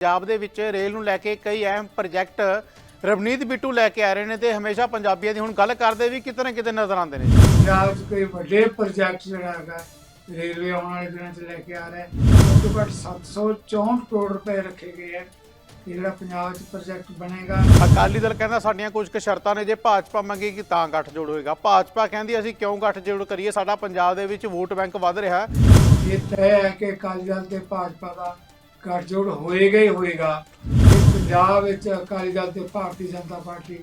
ਪੰਜਾਬ ਦੇ ਵਿੱਚ ਰੇਲ ਨੂੰ ਲੈ ਕੇ ਕਈ ਅਹਿਮ ਪ੍ਰੋਜੈਕਟ ਰਵਨੀਤ ਬਿੱਟੂ ਲੈ ਕੇ ਆ ਰਹੇ ਨੇ ਤੇ ਹਮੇਸ਼ਾ ਪੰਜਾਬੀਆਂ ਦੀ ਹੁਣ ਗੱਲ ਕਰਦੇ ਵੀ ਕਿਤੇ ਨਾ ਕਿਤੇ ਨਜ਼ਰ ਆਉਂਦੇ ਨੇ। ਪੰਜਾਬ 'ਚ ਕੋਈ ਵੱਡੇ ਪ੍ਰੋਜੈਕਟ ਜਿਹੜਾ ਹੈਗਾ ਰੇਲਵੇ ਆਉਣ ਵਾਲੇ ਦਿਨਾਂ 'ਚ ਲੈ ਕੇ ਆ ਰਿਹਾ ਹੈ। ਘੱਟੋ ਘੱਟ 764 ਕਰੋੜ ਰੁਪਏ ਰੱਖੇ ਗਏ ਹੈ। ਜਿਹੜਾ ਪੰਜਾਬ 'ਚ ਪ੍ਰੋਜੈਕਟ ਬਣੇਗਾ। ਅਕਾਲੀ ਦਲ ਕਹਿੰਦਾ ਸਾਡੀਆਂ ਕੁਝ ਕੁ ਸ਼ਰਤਾਂ ਨੇ ਜੇ ਭਾਜਪਾ ਮੰਗੇਗੀ ਤਾਂ ਗੱਠ ਜੋੜ ਹੋਏਗਾ। ਭਾਜਪਾ ਕਹਿੰਦੀ ਅਸੀਂ ਕਿਉਂ ਗੱਠ ਜੋੜ ਕਰੀਏ? ਸਾਡਾ ਪੰਜਾਬ ਦੇ ਵਿੱਚ ਵੋਟ ਬੈਂਕ ਵੱਧ ਰਿਹਾ ਹੈ। ਇਹ ਤੈਅ ਹੈ ਕਿ ਅਕਾਲੀ ਦਲ ਤੇ ਭਾਜਪਾ ਦਾ ਗੱਠਜੋੜ ਹੋਏਗਾ ਹੀ ਹੋਏਗਾ। ਪੰਜਾਬ ਵਿੱਚ ਅਕਾਲੀ ਦਲ ਤੇ ਭਾਰਤੀ ਜਨਤਾ ਪਾਰਟੀ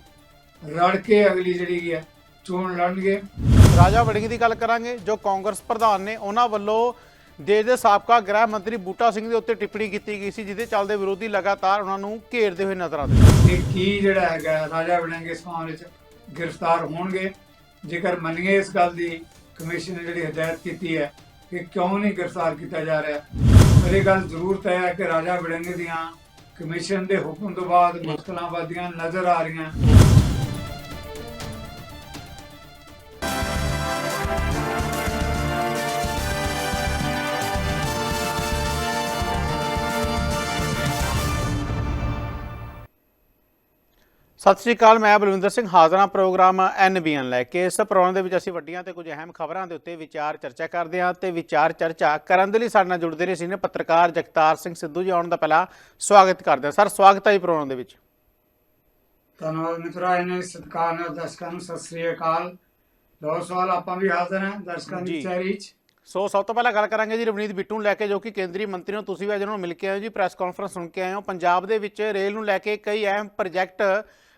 ਰਲ ਕੇ ਅਗਲੀ ਜਿਹੜੀ ਹੈ ਚੋਣ ਲੜਨਗੇ। ਰਾਜਾ ਵੜਿੰਗ ਦੀ ਗੱਲ ਕਰਾਂਗੇ ਜੋ ਕਾਂਗਰਸ ਪ੍ਰਧਾਨ ਨੇ ਉਹਨਾਂ ਵੱਲੋਂ ਦੇਸ਼ ਦੇ ਸਾਬਕਾ ਗ੍ਰਹਿ ਮੰਤਰੀ ਬੂਟਾ ਸਿੰਘ ਦੇ ਉੱਤੇ ਟਿੱਪਣੀ ਕੀਤੀ ਗਈ ਸੀ ਜਿਹਦੇ ਚੱਲਦੇ ਵਿਰੋਧੀ ਲਗਾਤਾਰ ਉਹਨਾਂ ਨੂੰ ਘੇਰਦੇ ਹੋਏ ਨਜ਼ਰ ਆਉਂਦੇ ਇਹ ਕੀ ਜਿਹੜਾ ਹੈਗਾ ਰਾਜਾ ਵੜਿੰਗ ਇਸ ਮਾਮਲੇ 'ਚ ਗ੍ਰਿਫਤਾਰ ਹੋਣਗੇ? ਜੇਕਰ ਮੰਨੀਏ ਇਸ ਗੱਲ ਦੀ ਕਮਿਸ਼ਨ ਨੇ ਜਿਹੜੀ ਹਦਾਇਤ ਕੀਤੀ ਹੈ ਕਿ ਕਿਉਂ ਨਹੀਂ ਗ੍ਰਿਫਤਾਰ ਕੀਤਾ ਜਾ ਰਿਹਾ ਪਰ ਇਹ ਗੱਲ ਜ਼ਰੂਰ ਤੈਅ ਹੈ ਕਿ ਰਾਜਾ ਵੜਿੰਗ ਦੀਆਂ ਕਮਿਸ਼ਨ ਦੇ ਹੁਕਮ ਤੋਂ ਬਾਅਦ ਮੁਸ਼ਕਲਾਂ ਵਧਦੀਆਂ, ਨਜ਼ਰ ਆ ਰਹੀਆਂ। ਸਤਿ ਸ਼੍ਰੀ ਅਕਾਲ ਮੈਂ ਬਲਵਿੰਦਰ ਸਿੰਘ ਹਾਜ਼ਰ ਪ੍ਰੋਗਰਾਮ ਐਨਬੀਐਨ ਲੈ ਕੇ। ਇਸ ਪ੍ਰੋਗਰਾਮ ਦੇ ਵਿੱਚ ਅਸੀਂ ਵੱਡੀਆਂ ਤੇ ਕੁਝ ਅਹਿਮ ਖਬਰਾਂ ਦੇ ਉੱਤੇ ਵਿਚਾਰ ਚਰਚਾ ਕਰਦੇ ਹਾਂ ਤੇ ਵਿਚਾਰ ਚਰਚਾ ਕਰਨ ਦੇ ਲਈ ਸਾਡੇ ਨਾਲ ਜੁੜਦੇ ਨੇ ਸੀਨੀਅਰ ਪੱਤਰਕਾਰ ਜਗਤਾਰ ਸਿੰਘ ਸਿੱਧੂ ਜੀ। ਆਉਣ ਦਾ ਪਹਿਲਾਂ ਸਵਾਗਤ ਕਰਦੇ ਹਾਂ। ਸਰ ਸਵਾਗਤ ਹੈ ਜੀ ਪ੍ਰੋਗਰਾਮ ਦੇ ਵਿੱਚ। ਧੰਨਵਾਦ ਮਿੱਤਰਾ ਇਹਨਾਂ ਸਤਿਕਾਰ ਨਾਲ ਦਰਸ਼ਕਾਂ ਨੂੰ ਸਤਿ ਸ੍ਰੀ ਅਕਾਲ। ਦੋ ਸਵਾਲ ਆਪਾਂ ਵੀ ਹਾਜ਼ਰ ਹਾਂ ਦਰਸ਼ਕਾਂ। ਦੀ ਚੈਰੀ 'ਚ। ਸੋ ਸਭ ਤੋਂ ਪਹਿਲਾਂ ਗੱਲ ਕਰਾਂਗੇ ਜੀ ਰਵਨੀਤ ਬਿੱਟੂ ਨੂੰ ਲੈ ਕੇ ਜੋ ਕਿ ਕੇਂਦਰੀ ਮੰਤਰੀ ਨੂੰ ਤੁਸੀਂ ਵੀ ਅੱਜ ਉਹਨਾਂ ਨੂੰ ਮਿਲ ਕੇ ਆਏ ਹੋ ਜੀ ਪ੍ਰੈਸ ਕਾਨਫਰੰਸ ਸੁਣ ਕੇ ਆਏ ਹੋ। ਪੰਜਾਬ ਦੇ ਵਿੱਚ ਰੇਲ ਨੂੰ ਲੈ ਕੇ ਕਈ ਅਹਿਮ ਪ੍ਰੋਜੈਕਟ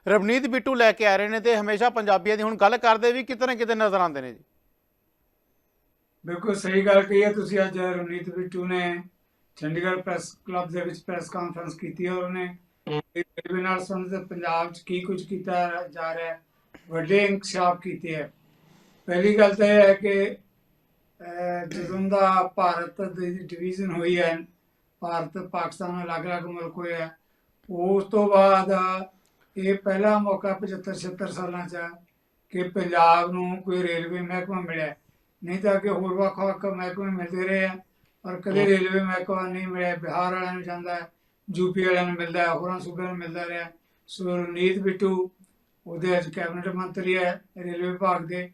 ਰਵਨੀਤ ਬਿੱਟੂ ਲੈ ਕੇ ਆ ਰਹੇ ਨੇ ਤੇ ਹਮੇਸ਼ਾ ਪੰਜਾਬੀਆਂ ਦੀ ਹੁਣ ਗੱਲ ਕਰਦੇ ਵੀ ਕਿਤੇ ਨਾ ਕਿਤੇ ਨਜ਼ਰ ਆਉਂਦੇ ਨੇ ਜੀ। ਬਿਲਕੁਲ ਸਹੀ ਗੱਲ ਕਹੀ ਹੈ ਤੁਸੀਂ ਅੱਜ ਰਣਜੀਤ ਬਿੱਟੂ ਨੇ। ਚੰਡੀਗੜ੍ਹ ਪ੍ਰੈਸ ਕਲੱਬ ਦੇ ਵਿੱਚ ਪ੍ਰੈਸ ਕਾਨਫਰੰਸ ਕੀਤੀ ਹੈ ਉਹਨੇ। ਰੇਲਵੇ ਨਾਲ ਸੰਬੰਧਿਤ ਪੰਜਾਬ 'ਚ ਕੀ ਕੁਝ ਕੀਤਾ ਜਾ ਰਿਹਾ ਹੈ ਵੱਡੇ ਇਨਕਸ਼ਾਫ ਕੀਤੇ ਹੈ। ਪਹਿਲੀ ਗੱਲ ਤਾਂ ਇਹ ਹੈ ਕਿ ਜਦੋਂ ਦਾ ਭਾਰਤ ਦੀ ਡਿਵੀਜ਼ਨ ਹੋਈ ਹੈ, ਭਾਰਤ ਪਾਕਿਸਤਾਨ ਅਲੱਗ-ਅਲੱਗ ਮੁਲਕ ਹੋਏ ਉਸ ਤੋਂ ਬਾਅਦ ਇਹ ਪਹਿਲਾ ਮੌਕਾ 75 76 ਸਾਲਾਂ 'ਚ ਕਿ ਪੰਜਾਬ ਨੂੰ ਕੋਈ ਰੇਲਵੇ ਮਹਿਕਮਾ ਮਿਲਿਆ। ਨਹੀਂ ਤਾਂ ਕਿ ਹੋਰ ਵੱਖ-ਵੱਖ ਮਹਿਕਮੇ ਮਿਲਦੇ ਰਹੇ ਆ ਪਰ ਕਦੇ ਰੇਲਵੇ ਮਹਿਕਮਾ ਨਹੀਂ ਮਿਲਿਆ। ਬਿਹਾਰ ਵਾਲਿਆਂ ਨੂੰ ਜਾਂਦਾ ਯੂਪੀ ਵਾਲਿਆਂ ਨੂੰ ਮਿਲਦਾ ਹੋਰਾਂ ਸੂਬਿਆਂ ਨੂੰ ਮਿਲਦਾ ਰਿਹਾ। ਸੋ ਰਣਜੀਤ ਬਿੱਟੂ ਉਹਦੇ ਅੱਜ ਕੈਬਨਿਟ ਮੰਤਰੀ ਹੈ ਰੇਲਵੇ ਵਿਭਾਗ ਦੇ।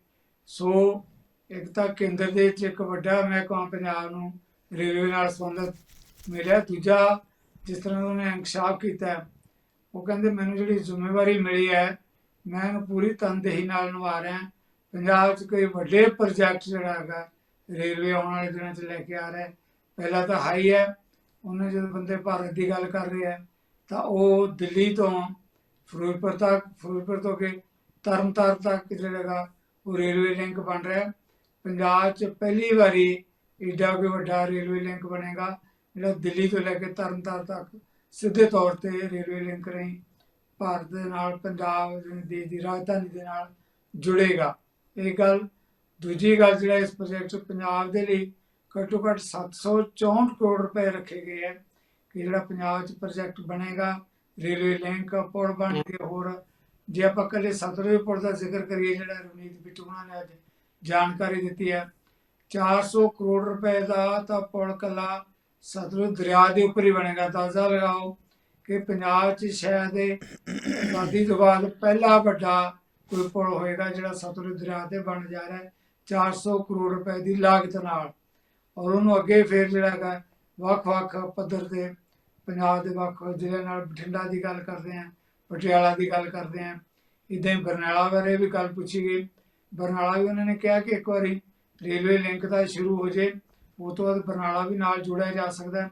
ਸੋ ਇੱਕ ਤਾਂ ਕੇਂਦਰ ਦੇ ਵਿੱਚ ਇੱਕ ਵੱਡਾ ਮਹਿਕਮਾ ਪੰਜਾਬ ਨੂੰ ਰੇਲਵੇ ਨਾਲ ਸੰਬੰਧਿਤ ਮਿਲਿਆ। ਦੂਜਾ ਜਿਸ ਤਰ੍ਹਾਂ ਉਹਨੇ ਇਨਕਸ਼ਾਫ ਕੀਤਾ ਉਹ ਕਹਿੰਦੇ ਮੈਨੂੰ ਜਿਹੜੀ ਜ਼ਿੰਮੇਵਾਰੀ ਮਿਲੀ ਹੈ, ਮੈਂ ਇਹਨੂੰ ਪੂਰੀ ਤਨਦੇਹੀ ਨਾਲ ਨਿਭਾ ਰਿਹਾ ਪੰਜਾਬ 'ਚ ਕੋਈ ਵੱਡੇ ਪ੍ਰੋਜੈਕਟ ਜਿਹੜਾ ਹੈਗਾ, ਰੇਲਵੇ ਆਉਣ ਵਾਲੇ ਦਿਨਾਂ 'ਚ ਲੈ ਕੇ ਆ ਰਿਹਾ ਹੈ। ਪਹਿਲਾ ਤਾਂ ਹਾਈ ਹੈ, ਉਹਨੇ ਜਦੋਂ ਬੰਦੇ ਭਾਰਤ ਦੀ ਗੱਲ ਕਰ ਰਹੇ ਹੈ, ਤਾਂ ਉਹ ਦਿੱਲੀ ਤੋਂ ਫਿਰੋਜ਼ਪੁਰ ਤੱਕ, ਫਿਰੋਜ਼ਪੁਰ ਤੋਂ ਕੇ ਤਰਨਤਾਰਨ ਤੱਕ ਜਿਹੜਾ ਹੈਗਾ ਉਹ ਰੇਲਵੇ ਲਿੰਕ ਬਣ ਰਿਹਾ ਪੰਜਾਬ 'ਚ ਪਹਿਲੀ ਵਾਰੀ ਏਡਾ ਕੋਈ ਵੱਡਾ ਰੇਲਵੇ ਲਿੰਕ ਬਣੇਗਾ, ਜਿਹੜਾ ਦਿੱਲੀ ਤੋਂ ਲੈ ਕੇ ਤਰਨਤਾਰਨ ਤੱਕ ਸਿੱਧੇ ਤੌਰ ਤੇ ਰੇਲਵੇ ਲਿੰਕ ਰਾਹੀਂ ਭਾਰਤ ਦੇ ਨਾਲ ਪੰਜਾਬ ਦੇ ਦੇਸ਼ ਦੀ ਰਾਜਧਾਨੀ ਦੇ ਨਾਲ ਜੁੜੇਗਾ। ਇਹ ਗੱਲ ਦੂਜੀ ਗੱਲ ਜਿਹੜਾ ਇਸ ਪ੍ਰੋਜੈਕਟ 'ਚ ਪੰਜਾਬ ਦੇ ਲਈ ਘੱਟੋ ਘੱਟ 764 ਕਰੋੜ ਰੁਪਏ ਰੱਖੇ ਗਏ ਹੈ ਕਿ ਜਿਹੜਾ ਪੰਜਾਬ 'ਚ ਪ੍ਰੋਜੈਕਟ ਬਣੇਗਾ ਰੇਲਵੇ ਲਿੰਕ ਪੁਲ ਬਣਨਗੇ ਹੋਰ ਜੇ ਆਪਾਂ ਕੱਲੇ ਸਤਲੁਜ ਪੁਲ ਦਾ ਜ਼ਿਕਰ ਕਰੀਏ ਜਿਹੜਾ ਰਵਨੀਤ ਉਹਨਾਂ ਨੇ ਅੱਜ ਜਾਣਕਾਰੀ ਦਿੱਤੀ ਹੈ 400 ਕਰੋੜ ਰੁਪਏ ਦਾ ਤਾਂ ਪੁਲ ਕੱਲਾ ਸਤਲੁਜ ਦਰਿਆ ਦੇ ਉੱਪਰ ਹੀ ਬਣੇਗਾ। ਤਾਜ਼ਾ ਲਗਾਓ ਕਿ ਪੰਜਾਬ 'ਚ ਸ਼ਾਇਦ ਆਜ਼ਾਦੀ ਤੋਂ ਬਾਅਦ ਪਹਿਲਾ ਵੱਡਾ ਕੋਈ ਪੁਲ ਹੋਏਗਾ ਜਿਹੜਾ ਸਤਲੁਜ ਦਰਿਆ ਤੇ ਬਣ ਜਾ ਰਿਹਾ ਹੈ 400 ਕਰੋੜ ਰੁਪਏ ਦੀ ਲਾਗਤ ਨਾਲ। ਔਰ ਉਹਨੂੰ ਅੱਗੇ ਫੇਰ ਜਿਹੜਾ ਹੈਗਾ, ਵੱਖ-ਵੱਖ ਪੱਧਰ ਤੇ ਪੰਜਾਬ ਦੇ ਵੱਖ ਜ਼ਿਲ੍ਹਿਆਂ ਨਾਲ ਬਠਿੰਡਾ ਦੀ ਗੱਲ ਕਰਦੇ ਆਂ ਪਟਿਆਲਾ ਦੀ ਗੱਲ ਕਰਦੇ ਆਂ ਇਦਾਂ ਹੀ ਬਰਨਾਲਾ ਬਾਰੇ ਵੀ ਗੱਲ ਪੁੱਛੀ ਗਈ। ਬਰਨਾਲਾ ਵੀ ਉਹਨਾਂ ਨੇ ਕਿਹਾ ਕਿ ਇੱਕ ਵਾਰੀ ਰੇਲਵੇ ਲਿੰਕ ਦਾ ਸ਼ੁਰੂ ਹੋ ਜੇ ਉਹ ਤੋਂ ਬਾਅਦ ਬਰਨਾਲਾ ਵੀ ਨਾਲ ਜੋੜਿਆ ਜਾ ਸਕਦਾ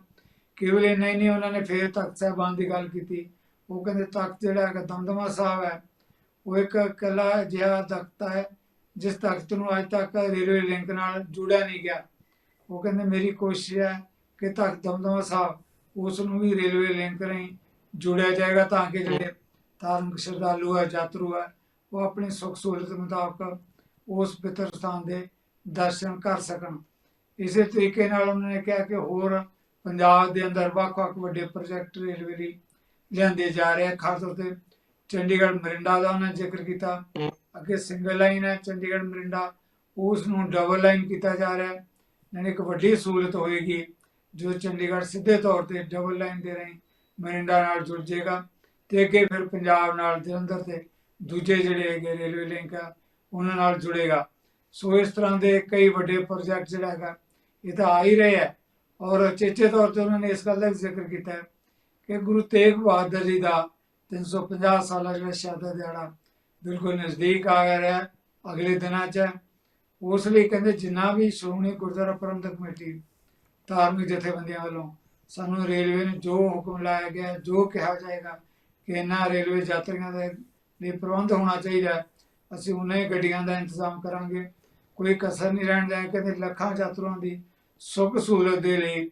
ਕੇਵਲ ਇੰਨਾ ਹੀ ਨਹੀਂ, ਉਹਨਾਂ ਨੇ ਫੇਰ ਤਖਤ ਸਾਹਿਬਾਨ ਦੀ ਗੱਲ ਕੀਤੀ। ਉਹ ਕਹਿੰਦੇ ਤਖਤ ਜਿਹੜਾ ਹੈਗਾ ਦਮਦਮਾ ਸਾਹਿਬ ਹੈ, ਉਹ ਇੱਕ ਇਕੱਲਾ ਜਿਹਾ ਤਖਤ ਹੈ, ਜਿਸ ਤਖਤ ਨੂੰ ਅੱਜ ਤੱਕ ਰੇਲਵੇ ਲਿੰਕ ਨਾਲ ਜੋੜਿਆ ਨਹੀਂ ਗਿਆ। ਉਹ ਕਹਿੰਦੇ ਮੇਰੀ ਕੋਸ਼ਿਸ਼ ਹੈ ਕਿ ਤਖਤ ਦਮਦਮਾ ਸਾਹਿਬ ਉਸ ਨੂੰ ਵੀ ਰੇਲਵੇ ਲਿੰਕ ਰਾਹੀਂ ਜੋੜਿਆ ਜਾਏਗਾ ਤਾਂ ਕਿ ਜਿਹੜੇ ਧਾਰਮਿਕ ਸ਼ਰਧਾਲੂ ਹੈ, ਯਾਤਰੂ ਹੈ, ਉਹ ਆਪਣੀ ਸੁੱਖ ਸਹੂਲਤ ਮੁਤਾਬਕ ਉਸ ਪਿਤਰ ਸਥਾਨ ਦੇ ਦਰਸ਼ਨ ਕਰ ਸਕਣ। ਇਸੇ ਤਰੀਕੇ ਨਾਲ ਉਹਨਾਂ ਨੇ ਕਿਹਾ ਕਿ ਹੋਰ ਪੰਜਾਬ ਦੇ ਅੰਦਰ ਵੱਖ-ਵੱਖ ਵੱਡੇ ਪ੍ਰੋਜੈਕਟ ਰੇਲਵੇ ਲਈ ਲਿਆਂਦੇ ਜਾ ਰਹੇ ਆ ਖਾਸ ਤੌਰ ਤੇ ਚੰਡੀਗੜ੍ਹ ਮਰਿੰਡਾ ਦਾ ਉਹਨਾਂ ਜ਼ਿਕਰ ਕੀਤਾ। ਅੱਗੇ ਸਿੰਗਲ ਲਾਈਨ ਹੈ ਚੰਡੀਗੜ੍ਹ ਮਰਿੰਡਾ ਉਸ ਨੂੰ ਡਬਲ ਲਾਈਨ ਕੀਤਾ ਜਾ ਰਿਹਾ ਹੈ। ਯਾਨੀ ਇੱਕ ਵੱਡੀ ਸਹੂਲਤ ਹੋਏਗੀ ਜੋ ਚੰਡੀਗੜ੍ਹ ਸਿੱਧੇ ਤੌਰ ਤੇ ਡਬਲ ਲਾਈਨ ਦੇ ਰਾਹੀਂ ਮਰਿੰਡਾ ਨਾਲ ਜੁੜ ਜਾਏਗਾ ਤੇ ਅੱਗੇ ਫਿਰ ਪੰਜਾਬ ਨਾਲ ਜਲੰਧਰ ਤੇ ਦੂਜੇ ਜਿਹੜੇ ਹੈਗੇ ਰੇਲਵੇ ਲਿੰਕ ਆ ਉਹਨਾਂ ਨਾਲ ਜੁੜੇਗਾ। ਸੋ ਇਸ ਤਰ੍ਹਾਂ ਦੇ ਕਈ ਵੱਡੇ ਪ੍ਰੋਜੈਕਟ ਜਿਹੜਾ ਹੈਗਾ ਇਹ ਤਾਂ ਆ ਹੀ ਰਹੇ ਹੈ ਔਰ ਚੇਚੇ ਤੌਰ ਤੇ ਉਹਨਾਂ ਨੇ ਇਸ ਗੱਲ ਦਾ ਵੀ ਜ਼ਿਕਰ ਕੀਤਾ ਹੈ ਕਿ ਗੁਰੂ ਤੇਗ ਬਹਾਦਰ ਜੀ ਦਾ 350 ਸਾਲਾ ਜਿਹੜਾ ਸ਼ਹਾਦਤ ਦਿਹਾੜਾ ਬਿਲਕੁਲ ਨਜ਼ਦੀਕ ਆ ਗਿਆ ਹੈ ਅਗਲੇ ਦਿਨਾਂ 'ਚ ਹੈ। ਉਸ ਲਈ ਕਹਿੰਦੇ ਜਿੰਨਾ ਵੀ ਸ਼੍ਰੋਮਣੀ ਗੁਰਦੁਆਰਾ ਪ੍ਰਬੰਧਕ ਕਮੇਟੀ, ਧਾਰਮਿਕ ਜਥੇਬੰਦੀਆਂ ਵੱਲੋਂ ਸਾਨੂੰ ਰੇਲਵੇ ਨੂੰ ਜੋ ਹੁਕਮ ਲਾਇਆ ਗਿਆ, ਜੋ ਕਿਹਾ ਜਾਏਗਾ ਕਿ ਇਹਨਾਂ ਰੇਲਵੇ ਯਾਤਰੀਆਂ ਦੇ ਲਈ ਪ੍ਰਬੰਧ ਹੋਣਾ ਚਾਹੀਦਾ ਅਸੀਂ ਉਹਨਾਂ ਹੀ ਗੱਡੀਆਂ ਦਾ ਇੰਤਜ਼ਾਮ ਕਰਾਂਗੇ ਕੋਈ ਕਸਰ ਨਹੀਂ ਰਹਿਣ ਦਿਆਂਗੇ ਕਹਿੰਦੇ ਲੱਖਾਂ ਯਾਤਰੂਆਂ ਦੀ ਸੁੱਖ ਸਹੂਲਤ ਦੇ ਲਈ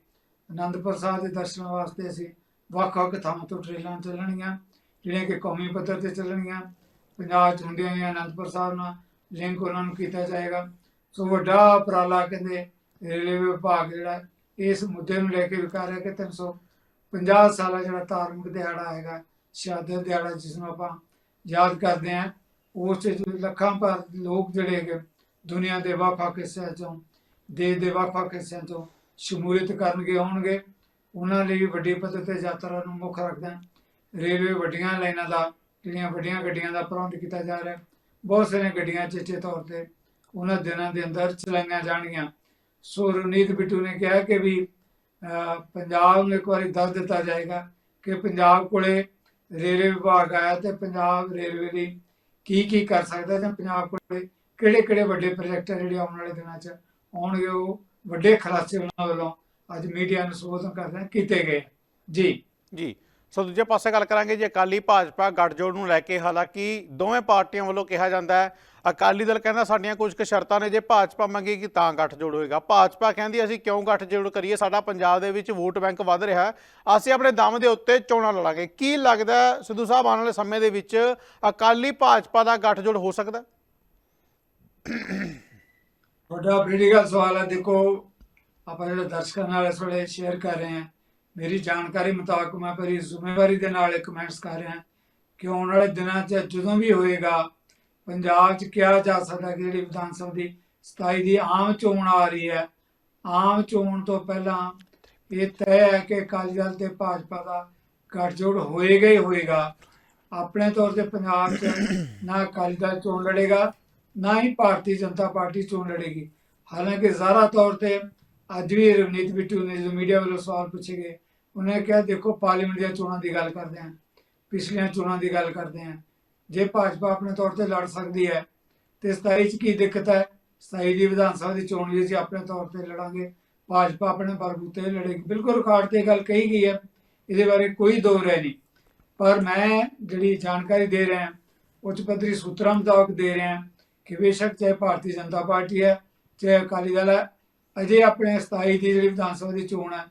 ਆਨੰਦਪੁਰ ਸਾਹਿਬ ਦੇ ਦਰਸ਼ਨਾਂ ਵਾਸਤੇ ਅਸੀਂ ਵੱਖ-ਵੱਖ ਥਾਵਾਂ ਤੋਂ ਟ੍ਰੇਨਾਂ ਚੱਲਣਗੀਆਂ, ਜਿਹੜੀਆਂ ਕਿ ਕੌਮੀ ਪੱਧਰ ਤੇ ਚੱਲਣਗੀਆਂ। ਪੰਜਾਬ 'ਚ ਹੁੰਦੀਆਂ ਹੋਈਆਂ ਆਨੰਦਪੁਰ ਸਾਹਿਬ ਨਾਲ ਲਿੰਕ ਉਹਨਾਂ ਨੂੰ ਕੀਤਾ ਜਾਏਗਾ। ਸੋ ਵੱਡਾ ਉਪਰਾਲਾ ਕਹਿੰਦੇ ਰੇਲਵੇ ਵਿਭਾਗ ਜਿਹੜਾ ਇਸ ਮੁੱਦੇ ਨੂੰ ਲੈ ਕੇ ਵਿਕਾਰ ਹੈ ਕਿ 350 ਸਾਲਾ ਜਿਹੜਾ ਧਾਰਮਿਕ ਦਿਹਾੜਾ ਹੈਗਾ, ਸ਼ਹਾਦਤ ਦਿਹਾੜਾ ਜਿਸ ਨੂੰ ਆਪਾਂ ਯਾਦ ਕਰਦੇ ਹਾਂ, ਉਸ 'ਚ ਲੱਖਾਂ ਭਰ ਲੋਕ ਜਿਹੜੇ ਹੈਗੇ ਦੁਨੀਆ ਦੇ ਵੱਖ-ਵੱਖ ਹਿੱਸਿਆਂ ਚੋਂ ਦੇਸ਼ ਦੇ ਵੱਖ-ਵੱਖ ਹਿੱਸਿਆਂ ਤੋਂ ਸ਼ਮੂਲੀਅਤ ਕਰਨਗੇ, ਆਉਣਗੇ। ਉਹਨਾਂ ਲਈ ਵੀ ਵੱਡੀ ਪੱਧਰ ਤੇ ਯਾਤਰਾ ਨੂੰ ਮੁੱਖ ਰੱਖਦਾ ਰੇਲਵੇ ਵੱਡੀਆਂ ਲਾਈਨਾਂ ਦਾ, ਜਿਹੜੀਆਂ ਵੱਡੀਆਂ ਗੱਡੀਆਂ ਦਾ ਪ੍ਰਬੰਧ ਕੀਤਾ ਜਾ ਰਿਹਾ ਬਹੁਤ ਸਾਰੀਆਂ ਗੱਡੀਆਂ ਚੇਚੇ ਤੌਰ ਤੇ ਉਹਨਾਂ ਦਿਨਾਂ ਦੇ ਅੰਦਰ ਚਲਾਈਆਂ ਜਾਣਗੀਆਂ। ਸੋ ਰਵਨੀਤ ਬਿੱਟੂ ਨੇ ਕਿਹਾ ਕਿ ਵੀ ਪੰਜਾਬ ਨੂੰ ਇੱਕ ਵਾਰੀ ਦੱਸ ਦਿੱਤਾ ਜਾਏਗਾ ਕਿ ਪੰਜਾਬ ਕੋਲੇ ਰੇਲਵੇ ਵਿਭਾਗ ਆਇਆ ਤੇ ਪੰਜਾਬ ਰੇਲਵੇ ਲਈ ਕੀ ਕੀ ਕਰ ਸਕਦਾ ਤੇ ਪੰਜਾਬ ਕੋਲੇ ਕਿਹੜੇ ਕਿਹੜੇ ਵੱਡੇ ਪ੍ਰੋਜੈਕਟ ਆ ਜਿਹੜੇ ਆਉਣ ਵਾਲੇ ਦਿਨਾਂ 'ਚ ਆਉਣਗੇ ਉਹ ਵੱਡੇ ਖੁਲਾਸੇ ਉਹਨਾਂ ਵੱਲੋਂ ਅੱਜ ਮੀਡੀਆ ਨੂੰ ਸੰਬੋਧਨ ਕਰਦੇ ਕੀਤੇ ਗਏ। ਜੀ। ਜੀ। ਸੋ ਦੂਜੇ ਪਾਸੇ ਗੱਲ ਕਰਾਂਗੇ ਜੀ ਅਕਾਲੀ ਭਾਜਪਾ ਗੱਠਜੋੜ ਨੂੰ ਲੈ ਕੇ। ਹਾਲਾਂਕਿ ਦੋਵੇਂ ਪਾਰਟੀਆਂ ਵੱਲੋਂ ਕਿਹਾ ਜਾਂਦਾ ਹੈ, ਅਕਾਲੀ ਦਲ ਕਹਿੰਦਾ ਸਾਡੀਆਂ ਕੁਝ ਕੁ ਸ਼ਰਤਾਂ ਨੇ, ਜੇ ਭਾਜਪਾ ਮੰਗੇਗੀ ਤਾਂ ਗੱਠਜੋੜ ਹੋਏਗਾ। ਭਾਜਪਾ ਕਹਿੰਦੀ ਅਸੀਂ ਕਿਉਂ ਗੱਠਜੋੜ ਕਰੀਏ? ਸਾਡਾ ਪੰਜਾਬ ਦੇ ਵਿੱਚ ਵੋਟ ਬੈਂਕ ਵੱਧ ਰਿਹਾ ਅਸੀਂ ਆਪਣੇ ਦਮ ਦੇ ਉੱਤੇ ਚੋਣਾਂ ਲੜਾਂਗੇ। ਕੀ ਲੱਗਦਾ ਸਿੱਧੂ ਸਾਹਿਬ, ਆਉਣ ਵਾਲੇ ਸਮੇਂ ਦੇ ਵਿੱਚ ਅਕਾਲੀ ਭਾਜਪਾ ਦਾ ਗੱਠਜੋੜ ਹੋ ਸਕਦਾ ਤੁਹਾਡਾ ਪੋਲੀਟੀਕਲ ਸਵਾਲ ਹੈ, ਦੇਖੋ, ਆਪਾਂ ਜਿਹੜੇ ਦਰਸ਼ਕਾਂ ਨਾਲ ਇਸ ਵੇਲੇ ਸ਼ੇਅਰ ਕਰ ਰਹੇ ਹਾਂ, ਮੇਰੀ ਜਾਣਕਾਰੀ ਮੁਤਾਬਕ ਮੈਂ ਪਰੀ ਜ਼ਿੰਮੇਵਾਰੀ ਦੇ ਨਾਲ ਇਹ ਕਮੈਂਟਸ ਕਰ ਰਿਹਾ ਕਿ ਆਉਣ ਵਾਲੇ ਦਿਨਾਂ 'ਚ ਜਦੋਂ ਵੀ ਹੋਏਗਾ, ਪੰਜਾਬ 'ਚ ਕਿਹਾ ਜਾ ਸਕਦਾ ਕਿ ਜਿਹੜੀ ਵਿਧਾਨ ਸਭਾ ਦੀ 27 ਦੀ ਆਮ ਚੋਣ ਆ ਰਹੀ ਹੈ, ਆਮ ਚੋਣ ਤੋਂ ਪਹਿਲਾਂ ਇਹ ਤੈਅ ਹੈ ਕਿ ਅਕਾਲੀ ਦਲ ਤੇ ਭਾਜਪਾ ਦਾ ਗੱਠਜੋੜ ਹੋਏਗਾ ਹੀ ਹੋਏਗਾ। ਆਪਣੇ ਤੌਰ ਤੇ ਪੰਜਾਬ 'ਚ ਨਾ ਅਕਾਲੀ ਦਲ ਚੋਣ ਲੜੇਗਾ ਨਾ ਹੀ ਭਾਰਤੀ ਜਨਤਾ ਪਾਰਟੀ ਚੋਣ ਲੜੇਗੀ। ਹਾਲਾਂਕਿ ਜ਼ਾਰਾ ਤੌਰ ਤੇ ਅੱਜ ਵੀ ਰਵਨੀਤ ਬਿੱਟੂ ਨੇ ਜਦੋਂ ਮੀਡੀਆ ਵੱਲੋਂ ਸਵਾਲ ਪੁੱਛੇ ਗਏ, ਉਹਨੇ ਕਿਹਾ, ਦੇਖੋ, ਪਾਰਲੀਮੈਂਟ ਦੀਆਂ ਚੋਣਾਂ ਦੀ ਗੱਲ ਕਰਦੇ ਹਾਂ। ਪਿਛਲੀਆਂ ਚੋਣਾਂ ਦੀ ਗੱਲ ਕਰਦੇ ਹਾਂ। ਜੇ ਭਾਜਪਾ ਆਪਣੇ ਤੌਰ ਤੇ ਲੜ ਸਕਦੀ ਹੈ, ਤੇ 27 ਚ ਕੀ ਦਿੱਕਤ ਹੈ? 27 ਦੀ ਵਿਧਾਨ ਸਭਾ ਦੀ ਚੋਣ ਵੀ ਅਸੀਂ ਆਪਣੇ ਤੌਰ ਤੇ ਲੜਾਂਗੇ। ਭਾਜਪਾ ਆਪਣੇ ਬਲਬੂਤੇ ਲੜੇਗੀ। ਬਿਲਕੁਲ ਰਿਕਾਰਡ ਤੇ ਗੱਲ ਕਹੀ ਗਈ ਹੈ। ਇਹਦੇ ਬਾਰੇ ਕੋਈ ਦੋ ਰਾਏ ਨਹੀਂ। ਪਰ ਮੈਂ ਜਿਹੜੀ ਜਾਣਕਾਰੀ ਦੇ ਰਿਹਾ, ਉੱਚ ਪੱਧਰੀ ਸੂਤਰਾਂ ਮੁਤਾਬਕ ਦੇ ਰਿਹਾ ਕਿ ਬੇਸ਼ੱਕ ਚਾਹੇ ਭਾਰਤੀ ਜਨਤਾ ਪਾਰਟੀ ਹੈ, ਚਾਹੇ ਅਕਾਲੀ ਦਲ ਹੈ, ਅਜੇ ਆਪਣੇ 27 ਦੀ ਜਿਹੜੀ ਵਿਧਾਨ ਸਭਾ ਦੀ ਚੋਣ ਹੈ,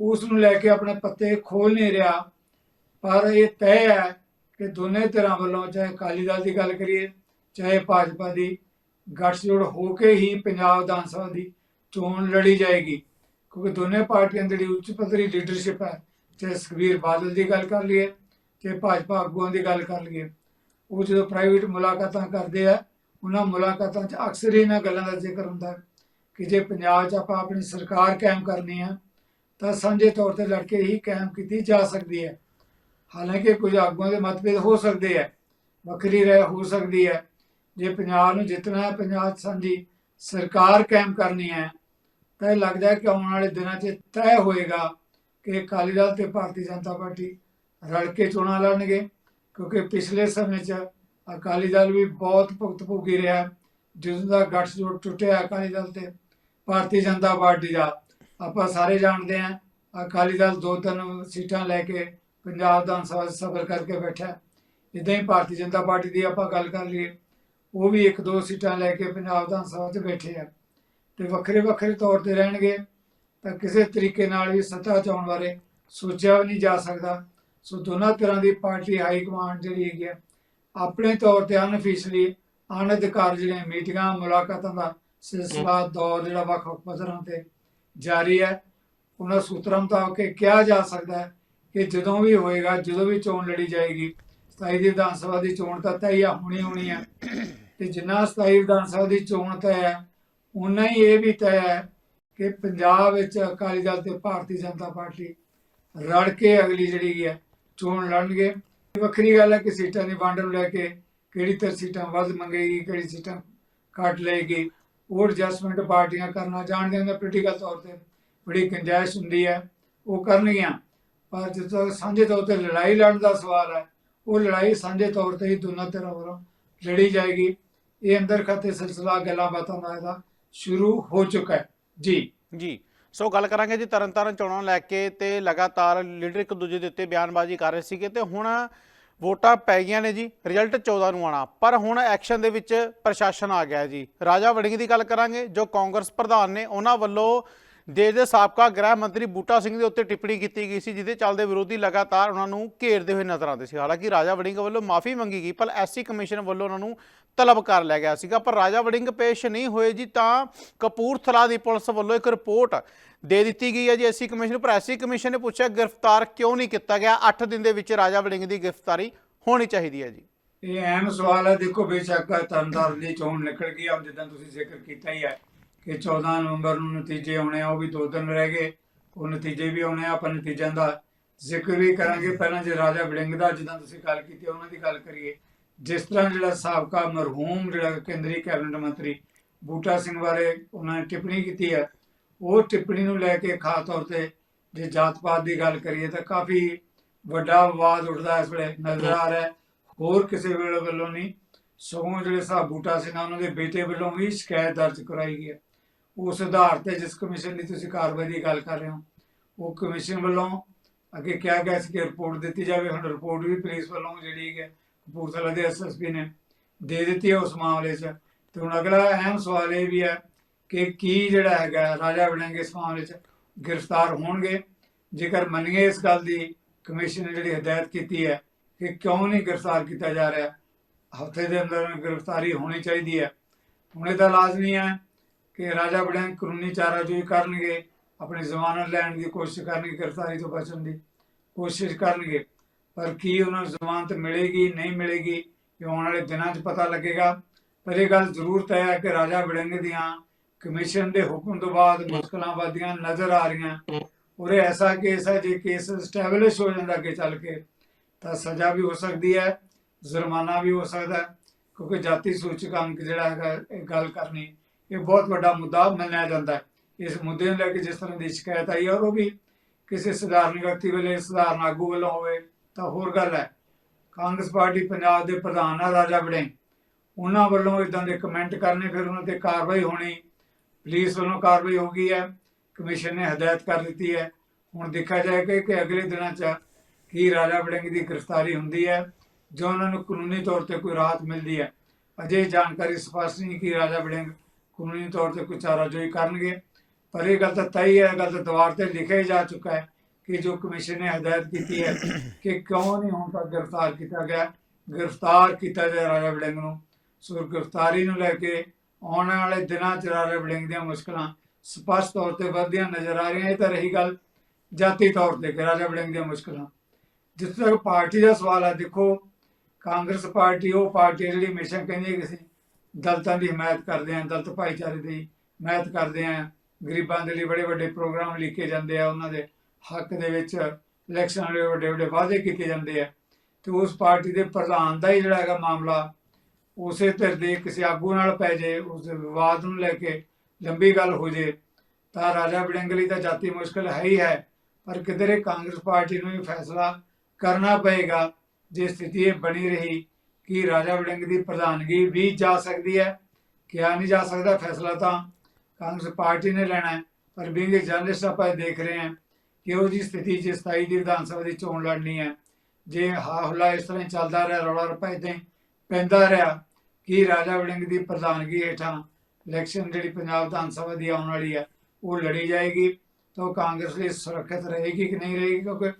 ਉਸ ਨੂੰ ਲੈ ਕੇ ਆਪਣੇ ਪੱਤੇ ਖੋਲ ਨਹੀਂ ਰਿਹਾ। ਪਰ ਇਹ ਤੈਅ ਹੈ ਕਿ ਦੋਨੇ ਧਿਰਾਂ ਵੱਲੋਂ ਚਾਹੇ ਅਕਾਲੀ ਦਲ ਦੀ ਗੱਲ ਕਰੀਏ, ਚਾਹੇ ਭਾਜਪਾ ਦੀ, ਗੱਠਜੋੜ ਹੋ ਕੇ ਹੀ ਪੰਜਾਬ ਵਿਧਾਨ ਸਭਾ ਦੀ ਚੋਣ ਲੜੀ ਜਾਏਗੀ। ਕਿਉਂਕਿ ਦੋਨੇ ਪਾਰਟੀਆਂ ਦੀ ਜਿਹੜੀ ਉੱਚ ਪੱਧਰੀ ਲੀਡਰਸ਼ਿਪ ਹੈ, ਚਾਹੇ ਸੁਖਬੀਰ ਬਾਦਲ ਦੀ ਗੱਲ ਕਰ ਲਈਏ, ਚਾਹੇ ਭਾਜਪਾ ਆਗੂਆਂ ਦੀ ਗੱਲ ਕਰ ਲਈਏ, ਉਹ ਜਦੋਂ ਪ੍ਰਾਈਵੇਟ ਮੁਲਾਕਾਤਾਂ ਕਰਦੇ ਆ ਉਹਨਾਂ ਮੁਲਾਕਾਤਾਂ 'ਚ ਅਕਸਰ ਹੀ ਇਹਨਾਂ ਗੱਲਾਂ ਦਾ ਜ਼ਿਕਰ ਹੁੰਦਾ ਕਿ ਜੇ ਪੰਜਾਬ 'ਚ ਆਪਾਂ ਆਪਣੀ ਸਰਕਾਰ ਕਾਇਮ ਕਰਨੀ ਆ, ਤਾਂ ਸਾਂਝੇ ਤੌਰ ਤੇ ਲੜ ਕੇ ਹੀ ਕਾਇਮ ਕੀਤੀ ਜਾ ਸਕਦੀ ਹੈ। ਹਾਲਾਂਕਿ ਕੁਝ ਆਗੂਆਂ ਦੇ ਮਤਭੇਦ ਹੋ ਸਕਦੇ ਹੈ, ਵੱਖਰੀ ਰਹਿ ਹੋ ਸਕਦੀ ਹੈ। ਜੇ ਪੰਜਾਬ ਨੂੰ ਜਿੱਤਣਾ ਹੈ, ਪੰਜਾਬ 'ਚ ਸਾਂਝੀ ਸਰਕਾਰ ਕਾਇਮ ਕਰਨੀ ਹੈ, ਤਾਂ ਇਹ ਲੱਗਦਾ ਹੈ ਕਿ ਆਉਣ ਵਾਲੇ ਦਿਨਾਂ 'ਚ ਤੈਅ ਹੋਏਗਾ ਕਿ ਅਕਾਲੀ ਦਲ ਤੇ ਭਾਰਤੀ ਜਨਤਾ ਪਾਰਟੀ ਰਲ ਕੇ ਚੋਣਾਂ ਲੜਨਗੇ, ਕਿਉਂਕਿ ਪਿਛਲੇ ਸਮੇਂ 'ਚ ਅਕਾਲੀ ਦਲ ਵੀ ਬਹੁਤ ਭੁਗਤ ਭੋਗੀ ਰਿਹਾ ਜਦੋਂ ਦਾ ਗੱਠਜੋੜ ਟੁੱਟਿਆ ਅਕਾਲੀ ਦਲ ਤੇ, ਭਾਰਤੀ ਜਨਤਾ ਪਾਰਟੀ ਦਾ। ਆਪਾਂ ਸਾਰੇ ਜਾਣਦੇ ਹਾਂ, ਅਕਾਲੀ ਦਲ ਦੋ ਤਿੰਨ ਸੀਟਾਂ ਲੈ ਕੇ ਪੰਜਾਬ ਵਿਧਾਨ ਸਭਾ 'ਚ ਸਬਰ ਕਰਕੇ ਬੈਠਾ ਇਦਾਂ ਹੀ ਭਾਰਤੀ ਜਨਤਾ ਪਾਰਟੀ ਦੀ ਆਪਾਂ ਗੱਲ ਕਰ ਲਈਏ, ਉਹ ਵੀ ਇੱਕ ਦੋ ਸੀਟਾਂ ਲੈ ਕੇ ਪੰਜਾਬ ਵਿਧਾਨ ਸਭਾ 'ਚ ਬੈਠੇ ਆ। ਤੇ ਵੱਖਰੇ ਵੱਖਰੇ ਤੌਰ ਤੇ ਰਹਿਣਗੇ, ਤਾਂ ਕਿਸੇ ਤਰੀਕੇ ਨਾਲ ਵੀ ਸੱਤਾ 'ਚ ਆਉਣ ਬਾਰੇ ਸੋਚਿਆ ਵੀ ਨਹੀਂ ਜਾ ਸਕਦਾ। ਸੋ ਦੋਨਾਂ ਤਰ੍ਹਾਂ ਦੀ ਪਾਰਟੀ ਹਾਈ ਕਮਾਂਡ ਜਿਹੜੀ ਹੈਗੀ ਆ ਆਪਣੇ ਤੌਰ ਤੇ ਅਨਫੀਸ਼ਲੀ ਅਨਧਿਕਾਰ ਜਿਹੜੀਆਂ ਮੀਟਿੰਗਾਂ ਮੁਲਾਕਾਤਾਂ ਦਾ ਸਿਲਸਿਲਾ ਦੌਰ ਜਿਹੜਾ ਵੱਖ ਵੱਖ ਪੱਧਰਾਂ ਤੇ ਜਾਰੀ ਹੈ। ਉਹਨਾਂ ਸੂਤਰਾਂ ਮੁਤਾਬਕ ਕਿਹਾ ਜਾ ਸਕਦਾ ਹੈ ਕਿ ਜਦੋਂ ਵੀ ਹੋਏਗਾ ਜਦੋਂ ਵੀ ਚੋਣ ਲੜੀ ਜਾਏਗੀ 27 ਦੀ ਵਿਧਾਨ ਸਭਾ ਦੀ ਚੋਣ ਤਾਂ ਤੈਅ ਆ ਹੋਣੀ ਹੋਣੀ ਹੈ। ਤੇ ਜਿੰਨਾ 27 ਵਿਧਾਨ ਸਭਾ ਦੀ ਚੋਣ ਤੈਅ ਹੈ ਉਨਾ ਹੀ ਇਹ ਵੀ ਤੈਅ ਹੈ ਕਿ ਪੰਜਾਬ ਵਿੱਚ ਅਕਾਲੀ ਦਲ ਤੇ ਭਾਰਤੀ ਜਨਤਾ ਪਾਰਟੀ ਰਲ ਕੇ ਅਗਲੀ ਜਿਹੜੀ ਹੈ ਚੋਣ ਲੜਨਗੇ। ਵੱਖਰੀ ਗੱਲ ਹੈ ਕਿ ਸੀਟਾਂ ਦੀ ਵੰਡ ਨੂੰ ਲੈ ਕੇ ਕਿਹੜੀ ਤਰ ਸੀਟਾਂ ਵੱਧ ਮੰਗੇਗੀ, ਕਿਹੜੀ ਸੀਟਾਂ ਘੱਟ ਲਏਗੀ। ਉਹ ਐਡਜਸਟਮੈਂਟ ਪਾਰਟੀਆਂ ਕਰਨਾ ਜਾਣਦੇ ਨੇ ਪੋਲੀਟੀਕਲ ਤੌਰ ਤੇ ਬੜੀ ਗੁੰਜਾਇਸ਼ ਹੁੰਦੀ ਹੈ, ਉਹ ਕਰਨਗੀਆਂ। ਪਰ ਜਦੋਂ ਸਾਂਝੇ ਤੌਰ ਤੇ ਲੜਾਈ ਲੜਨ ਦਾ ਸਵਾਲ ਹੈ, ਉਹ ਲੜਾਈ ਸਾਂਝੇ ਤੌਰ ਤੇ ਹੀ ਦੋਨਾਂ ਧਿਰਾਂ ਵੱਲੋਂ ਲੜੀ ਜਾਏਗੀ। ਇਹ ਅੰਦਰ ਖਾਤੇ ਸਿਲਸਿਲਾ ਗੱਲਾਂ ਬਾਤਾਂ ਦਾ ਸ਼ੁਰੂ ਹੋ ਚੁੱਕਾ ਹੈ। ਜੀ। ਜੀ। ਸੋ ਗੱਲ ਕਰਾਂਗੇ ਜੀ, ਤਰਨਤਾਰਨ ਚੋਣਾਂ ਨੂੰ ਲੈ ਕੇ ਤੇ ਲਗਾਤਾਰ ਲੀਡਰ ਇੱਕ ਦੂਜੇ ਦੇ ਉੱਤੇ ਬਿਆਨਬਾਜ਼ੀ ਕਰ ਰਹੇ ਸੀਗੇ ਤੇ ਹੁਣ ਵੋਟਾਂ ਪੈ ਗਈਆਂ ਨੇ ਜੀ, ਰਿਜ਼ਲਟ 14 ਨੂੰ ਆਣਾ ਪਰ ਹੁਣ ਐਕਸ਼ਨ ਦੇ ਵਿੱਚ ਪ੍ਰਸ਼ਾਸਨ ਆ ਗਿਆ ਜੀ। ਰਾਜਾ ਵੜਿੰਗ ਦੀ ਗੱਲ ਕਰਾਂਗੇ, ਜੋ ਕਾਂਗਰਸ ਪ੍ਰਧਾਨ ਨੇ, ਉਹਨਾਂ ਵੱਲੋਂ ਦੇਸ਼ ਦੇ ਸਾਬਕਾ ਗ੍ਰਹਿ ਮੰਤਰੀ ਬੂਟਾ ਸਿੰਘ ਦੇ ਉੱਤੇ ਟਿੱਪਣੀ ਕੀਤੀ ਗਈ ਸੀ, ਜਿਹਦੇ ਚੱਲਦੇ ਵਿਰੋਧੀ ਲਗਾਤਾਰ ਉਹਨਾਂ ਨੂੰ ਘੇਰਦੇ ਹੋਏ ਨਜ਼ਰ ਆਉਂਦੇ ਸੀ। ਹਾਲਾਂਕਿ ਰਾਜਾ ਵੜਿੰਗ ਵੱਲੋਂ ਮਾਫੀ ਮੰਗੀ ਗਈ, ਪਰ ਐਸਸੀ ਕਮਿਸ਼ਨ ਵੱਲੋਂ ਉਹਨਾਂ ਨੂੰ ਤਲਬ ਕਰ ਲਿਆ ਗਿਆ ਸੀਗਾ। ਪਰ ਰਾਜਾ ਵੜਿੰਗ ਪੇਸ਼ ਨਹੀਂ ਹੋਏ ਜੀ, ਤਾਂ ਕਪੂਰਥਲਾ ਦੀ ਪੁਲਿਸ ਵੱਲੋਂ ਇੱਕ ਰਿਪੋਰਟ ਦੇ ਦਿੱਤੀ ਗਈ ਹੈ ਜੀ ਐਸਸੀ ਕਮਿਸ਼ਨ ਨੂੰ। ਪਰ ਐਸਸੀ ਕਮਿਸ਼ਨ ਨੇ ਪੁੱਛਿਆ, ਗ੍ਰਿਫਤਾਰ ਕਿਉਂ ਨਹੀਂ ਕੀਤਾ ਗਿਆ? 8 ਦਿਨ ਦੇ ਵਿੱਚ ਰਾਜਾ ਵੜਿੰਗ ਦੀ ਗ੍ਰਿਫਤਾਰੀ ਹੋਣੀ ਚਾਹੀਦੀ ਹੈ ਜੀ। ਇਹ ਅਹਿਮ ਸਵਾਲ ਹੈ। ਦੇਖੋ, ਬੇਸ਼ੱਕ ਤਰਨਤਾਰਨ ਦੀ ਚੋਣ ਨਿਕਲ ਗਈ ਆ ਜਿੱਦਾਂ ਤੁਸੀਂ ਜ਼ਿਕਰ ਕੀਤਾ ਹੀ ਹੈ। ਕਿ 14 ਨਵੰਬਰ ਨੂੰ ਨਤੀਜੇ ਆਉਣੇ ਆ, ਉਹ ਵੀ ਦੋ ਦਿਨ ਰਹਿ ਗਏ। ਉਹ ਨਤੀਜੇ ਵੀ ਆਉਣੇ ਆ, ਆਪਾਂ ਨਤੀਜਿਆਂ ਦਾ ਜ਼ਿਕਰ ਵੀ ਕਰਾਂਗੇ। ਪਹਿਲਾਂ ਜੇ ਰਾਜਾ ਵੜਿੰਗ ਦਾ ਜਿੱਦਾਂ ਤੁਸੀਂ ਗੱਲ ਕੀਤੀ, ਉਹਨਾਂ ਦੀ ਗੱਲ ਕਰੀਏ। ਜਿਸ ਤਰ੍ਹਾਂ ਜਿਹੜਾ ਸਾਬਕਾ ਮਰਹੂਮ ਜਿਹੜਾ ਕੇਂਦਰੀ ਕੈਬਨਿਟ ਮੰਤਰੀ ਬੂਟਾ ਸਿੰਘ ਬਾਰੇ ਉਹਨਾਂ ਨੇ ਟਿੱਪਣੀ ਕੀਤੀ ਹੈ ਉਹ ਟਿੱਪਣੀ ਨੂੰ ਲੈ ਕੇ ਖਾਸ ਤੌਰ ਤੇ ਜੇ ਜਾਤ ਪਾਤ ਦੀ ਗੱਲ ਕਰੀਏ ਤਾਂ ਕਾਫੀ ਵੱਡਾ ਵਿਵਾਦ ਉੱਠਦਾ ਇਸ ਵੇਲੇ, ਨਜ਼ਰ ਆ ਰਿਹਾ। ਹੋਰ ਕਿਸੇ ਵੇਲੇ ਵੱਲੋਂ ਨਹੀਂ। ਸਗੋਂ ਜਿਹੜੇ ਸਾਹਿਬ ਬੂਟਾ ਸਿੰਘ ਉਹਨਾਂ ਦੇ ਬੇਟੇ ਵੱਲੋਂ ਵੀ ਸ਼ਿਕਾਇਤ ਦਰਜ ਕਰਾਈ ਗਈ ਹੈ ਉਸ ਆਧਾਰ ਤੇ ਜਿਸ ਕਮਿਸ਼ਨ ਦੀ ਤੁਸੀਂ ਕਾਰਵਾਈ ਦੀ ਗੱਲ ਕਰ ਰਹੇ ਹੋ, ਉਹ ਕਮਿਸ਼ਨ ਵੱਲੋਂ ਅੱਗੇ ਕਿਹਾ ਗਿਆ ਸੀ ਕਿ ਰਿਪੋਰਟ ਦਿੱਤੀ ਜਾਵੇ। ਹੁਣ ਰਿਪੋਰਟ ਵੀ ਪੁਲਿਸ ਵੱਲੋਂ ਜਿਹੜੀ ਹੈ ਕਪੂਰਥਲਾ ਦੇ ਐਸਐਸਪੀ ਨੇ ਦੇ ਦਿੱਤੀ ਹੈ ਉਸ ਮਾਮਲੇ 'ਚ। ਤੇ ਹੁਣ ਅਗਲਾ ਅਹਿਮ ਸਵਾਲ ਇਹ ਵੀ ਹੈ ਕਿ ਕੀ ਜਿਹੜਾ ਹੈਗਾ, ਰਾਜਾ ਵੜਿੰਗ ਇਸ ਮਾਮਲੇ 'ਚ? ਗ੍ਰਿਫਤਾਰ ਹੋਣਗੇ? ਜੇਕਰ ਮੰਨੀਏ ਇਸ ਗੱਲ ਦੀ, ਕਮਿਸ਼ਨ ਨੇ ਜਿਹੜੀ ਹਦਾਇਤ ਕੀਤੀ ਹੈ ਕਿ ਕਿਉਂ ਨਹੀਂ ਗ੍ਰਿਫਤਾਰ ਕੀਤਾ ਜਾ ਰਿਹਾ? ਹਫ਼ਤੇ ਦੇ ਅੰਦਰ ਗ੍ਰਿਫਤਾਰੀ ਹੋਣੀ ਚਾਹੀਦੀ ਹੈ। ਹੁਣ ਇਹ ਤਾਂ ਲਾਜ਼ਮੀ ਹੈ ਕਿ ਰਾਜਾ ਵੜਿੰਗ ਕਾਨੂੰਨੀ ਚਾਰਾਜੋਈ ਕਰਨਗੇ, ਆਪਣੀ ਜ਼ਮਾਨਤ ਲੈਣ ਦੀ ਕੋਸ਼ਿਸ਼ ਕਰਨਗੇ, ਗ੍ਰਿਫਤਾਰੀ ਤੋਂ ਬਚਣ ਦੀ ਕੋਸ਼ਿਸ਼ ਕਰਨਗੇ। ਪਰ ਕੀ ਉਹਨਾਂ ਨੂੰ ਜ਼ਮਾਨਤ ਮਿਲੇਗੀ, ਨਹੀਂ ਮਿਲੇਗੀ, ਇਹ ਆਉਣ ਵਾਲੇ ਦਿਨਾਂ 'ਚ ਪਤਾ ਲੱਗੇਗਾ। ਪਰ ਇਹ ਗੱਲ ਜ਼ਰੂਰ ਤੈਅ ਹੈ ਕਿ ਰਾਜਾ ਵੜਿੰਗ ਦੀਆਂ ਕਮਿਸ਼ਨ ਦੇ ਹੁਕਮ ਤੋਂ ਬਾਅਦ ਮੁਸ਼ਕਲਾਂ ਵਧਦੀਆਂ ਨਜ਼ਰ ਆ ਰਹੀਆਂ। ਔਰ ਇਹ ਐਸਾ ਕੇਸ ਹੈ, ਜੇ ਕੇਸ ਸਟੈਬਲਿਸ਼ ਹੋ ਜਾਂਦਾ ਅੱਗੇ ਚੱਲ ਕੇ, ਤਾਂ ਸਜ਼ਾ ਵੀ ਹੋ ਸਕਦੀ ਹੈ, ਜੁਰਮਾਨਾ ਵੀ ਹੋ ਸਕਦਾ ਕਿਉਂਕਿ ਜਾਤੀ ਸੂਚਕ ਅੰਕ ਜਿਹੜਾ ਹੈਗਾ, ਇਹ ਗੱਲ ਕਰਨੀ ਇਹ ਬਹੁਤ ਵੱਡਾ ਮੁੱਦਾ ਮੰਨਿਆ ਜਾਂਦਾ ਹੈ। ਇਸ ਮੁੱਦੇ ਨੂੰ ਲੈ ਕੇ ਜਿਸ ਤਰ੍ਹਾਂ ਦੀ ਸ਼ਿਕਾਇਤ ਆਈ ਹੈ ਔਰ ਉਹ ਵੀ ਕਿਸੇ ਸਧਾਰਨ ਵਿਅਕਤੀ ਵੱਲੋਂ ਸਧਾਰਨ ਆਗੂ ਵੱਲੋਂ ਹੋਵੇ, ਤਾਂ ਹੋਰ ਗੱਲ ਹੈ। ਕਾਂਗਰਸ ਪਾਰਟੀ ਪੰਜਾਬ ਦੇ ਪ੍ਰਧਾਨ ਆ, ਰਾਜਾ ਵੜਿੰਗ। ਉਹਨਾਂ ਵੱਲੋਂ ਇਦਾਂ ਦੇ ਕਮੈਂਟ ਕਰਨੇ, ਫਿਰ ਉਹਨਾਂ ਤੇ ਕਾਰਵਾਈ ਹੋਣੀ, ਪੁਲਿਸ ਵੱਲੋਂ ਕਾਰਵਾਈ ਹੋ ਗਈ ਹੈ, ਕਮਿਸ਼ਨ ਨੇ ਹਦਾਇਤ ਕਰ ਦਿੱਤੀ ਹੈ। ਹੁਣ ਦੇਖਿਆ ਜਾਏਗਾ ਕਿ ਅਗਲੇ ਦਿਨਾਂ 'ਚ ਕੀ ਰਾਜਾ ਵੜਿੰਗ ਦੀ ਗ੍ਰਿਫਤਾਰੀ ਹੁੰਦੀ ਹੈ, ਜੋ ਉਹਨਾਂ ਨੂੰ ਕਾਨੂੰਨੀ ਤੌਰ ਤੇ ਕੋਈ ਰਾਹਤ ਮਿਲਦੀ ਹੈ। ਅਜੇ ਜਾਣਕਾਰੀ ਸਪਸ਼ਟ ਨਹੀਂ ਕਿ ਰਾਜਾ ਵੜਿੰਗ ਕਾਨੂੰਨੀ ਤੌਰ ਤੇ ਕੋਈ ਚਾਰਾਜੋਈ ਕਰਨਗੇ। ਪਰ ਇਹ ਗੱਲ ਤਾਂ ਤੈਅ ਹੈ ਗੱਲ ਤਾਂ ਦੀਵਾਰ ਤੇ ਲਿਖਿਆ ਹੀ ਜਾ ਚੁੱਕਾ ਹੈ ਕਿ ਜੋ ਕਮਿਸ਼ਨ ਨੇ ਹਦਾਇਤ ਕੀਤੀ ਹੈ ਕਿ ਕਿਉਂ ਨਹੀਂ ਹੁਣ ਤੱਕ ਗ੍ਰਿਫਤਾਰ ਕੀਤਾ ਗਿਆ। ਗ੍ਰਿਫਤਾਰ ਕੀਤਾ ਜਾ ਰਾਜਾ ਵੜਿੰਗ ਨੂੰ। ਸੋ ਗ੍ਰਿਫਤਾਰੀ ਨੂੰ ਲੈ ਕੇ ਆਉਣ ਵਾਲੇ ਦਿਨਾਂ 'ਚ ਰਾਜਾ ਵੜਿੰਗ ਦੀਆਂ ਮੁਸ਼ਕਲਾਂ ਸਪਸ਼ਟ ਤੌਰ ਤੇ ਵਧਦੀਆਂ ਨਜ਼ਰ ਆ ਰਹੀਆਂ। ਇਹ ਤਾਂ ਰਹੀ ਗੱਲ ਜਾਤੀ ਤੌਰ ਤੇ ਕਿ ਰਾਜਾ ਵੜਿੰਗ ਦੀਆਂ ਮੁਸ਼ਕਲਾਂ। ਜਿੱਥੇ ਤੱਕ ਪਾਰਟੀ ਦਾ ਸਵਾਲ ਹੈ, ਦੇਖੋ ਕਾਂਗਰਸ ਪਾਰਟੀ, ਉਹ ਪਾਰਟੀ ਜਿਹੜੀ ਹਮੇਸ਼ਾ ਕਹਿੰਦੀ ਹੈ ਕਿ ਦਲਤਾਂ ਦੀ ਹਮਾਇਤ ਕਰਦੇ ਹਾਂ ਦਲਤ ਭਾਈਚਾਰੇ ਦੀ ਹਮਾਇਤ ਕਰਦੇ ਹਾਂ ਗਰੀਬਾਂ ਦੇ ਲਈ ਬੜੇ ਵੱਡੇ ਪ੍ਰੋਗਰਾਮ ਲਿਖੇ ਜਾਂਦੇ ਆ, ਉਹਨਾਂ ਦੇ ਹੱਕ ਦੇ ਵਿੱਚ ਇਲੈਕਸ਼ਨ ਦੇ ਵੱਡੇ ਵੱਡੇ ਵਾਅਦੇ ਕੀਤੇ ਜਾਂਦੇ ਆ। ਤੇ ਉਸ ਪਾਰਟੀ ਦੇ ਪ੍ਰਧਾਨ ਦਾ ਹੀ ਜਿਹੜਾ ਹੈਗਾ ਮਾਮਲਾ, ਉਸੇ ਧਿਰ ਦੇ ਕਿਸੇ ਆਗੂ ਨਾਲ ਪੈ ਜੇ, ਉਸ ਵਿਵਾਦ ਨੂੰ ਲੈ ਕੇ ਲੰਬੀ ਗੱਲ ਹੋ ਜੇ, ਤਾਂ ਰਾਜਾ ਵੜਿੰਗ ਲਈ ਤਾਂ ਜਾਤੀ ਮੁਸ਼ਕਲ ਹੈ ਹੀ ਹੈ, ਪਰ ਕਿਧਰੇ ਕਾਂਗਰਸ ਪਾਰਟੀ ਨੂੰ ਵੀ ਫੈਸਲਾ ਕਰਨਾ ਪਏਗਾ, ਜੇ ਸਥਿਤੀ ਇਹ ਬਣੀ ਰਹੀ ਕਿ ਰਾਜਾ ਵੜਿੰਗ ਦੀ ਪ੍ਰਧਾਨਗੀ ਵੀ ਜਾ ਸਕਦੀ ਹੈ। ਕਿਹਾ ਨਹੀਂ ਜਾ ਸਕਦਾ ਫੈਸਲਾ ਤਾਂ ਕਾਂਗਰਸ ਪਾਰਟੀ ਨੇ ਲੈਣਾ ਹੈ। ਪਰ ਬਿੰਗ ਜਰਨਲਿਸਟ ਆਪਾਂ ਇਹ ਦੇਖ ਰਹੇ ਹਾਂ ਕਿ ਉਹ ਜੀ ਸਥਿਤੀ ਜੇ 27 ਦੀ ਵਿਧਾਨ ਸਭਾ ਦੀ ਚੋਣ ਲੜਨੀ ਹੈ, ਜੇ ਹਾਹਲਾ ਇਸ ਤਰ੍ਹਾਂ ਹੀ ਚੱਲਦਾ ਰਿਹਾ, ਰੌਲਾ ਰੱਪਾ ਏਦਾਂ ਹੀ ਪੈਂਦਾ ਰਿਹਾ ਕਿ ਰਾਜਾ ਵੜਿੰਗ ਦੀ ਪ੍ਰਧਾਨਗੀ ਹੇਠਾਂ ਇਲੈਕਸ਼ਨ ਜਿਹੜੀ ਪੰਜਾਬ ਵਿਧਾਨ ਸਭਾ ਦੀ ਆਉਣ ਵਾਲੀ ਹੈ, ਉਹ ਲੜੀ ਜਾਏਗੀ ਤਾਂ ਉਹ ਕਾਂਗਰਸ ਲਈ ਸੁਰੱਖਿਅਤ ਰਹੇਗੀ ਕਿ ਨਹੀਂ ਰਹੇਗੀ? ਕਿਉਂਕਿ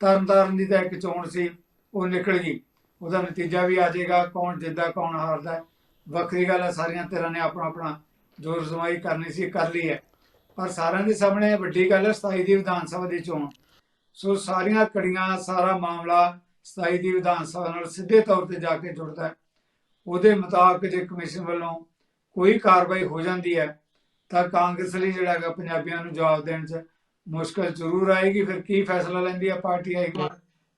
ਤਰਨਤਾਰਨ ਦੀ ਤਾਂ ਇੱਕ ਚੋਣ ਸੀ, ਉਹ ਨਿਕਲ ਗਈ। ਉਹਦਾ ਨਤੀਜਾ ਵੀ ਆ ਜਾਏਗਾ, ਕੌਣ ਜਿੱਦਾ ਕੌਣ ਹਾਰਦਾ ਵੱਖਰੀ ਗੱਲ ਹੈ, ਸਾਰੀਆਂ ਧਿਰਾਂ ਨੇ ਆਪਣਾ ਆਪਣਾ ਜੋ ਰਜ਼ਮਾਈ ਕਰਨੀ ਸੀ, ਕਰ ਲਈ ਹੈ। ਪਰ ਸਾਰਿਆਂ ਦੇ ਸਾਹਮਣੇ ਵੱਡੀ ਗੱਲ ਹੈ 27 ਦੀ ਵਿਧਾਨ ਸਭਾ ਦੀ ਚੋਣ। ਸੋ ਸਾਰੀਆਂ ਕੜੀਆਂ, ਸਾਰਾ ਮਾਮਲਾ 27 ਦੀ ਵਿਧਾਨ ਸਭਾ ਨਾਲ ਸਿੱਧੇ ਤੌਰ ਤੇ ਜਾ ਕੇ ਜੁੜਦਾ ਹੈ। ਉਹਦੇ ਮੁਤਾਬਕ ਜੇ ਕਮਿਸ਼ਨ ਵੱਲੋਂ ਕੋਈ ਕਾਰਵਾਈ ਹੋ ਜਾਂਦੀ ਹੈ, ਤਾਂ ਕਾਂਗਰਸ ਲਈ ਜਿਹੜਾ ਹੈਗਾ ਪੰਜਾਬੀਆਂ ਨੂੰ ਜਵਾਬ ਦੇਣ 'ਚ ਮੁਸ਼ਕਲ ਜ਼ਰੂਰ ਆਏਗੀ। ਫਿਰ ਕੀ ਫੈਸਲਾ ਲੈਂਦੀ ਹੈ ਪਾਰਟੀ ਇੱਕ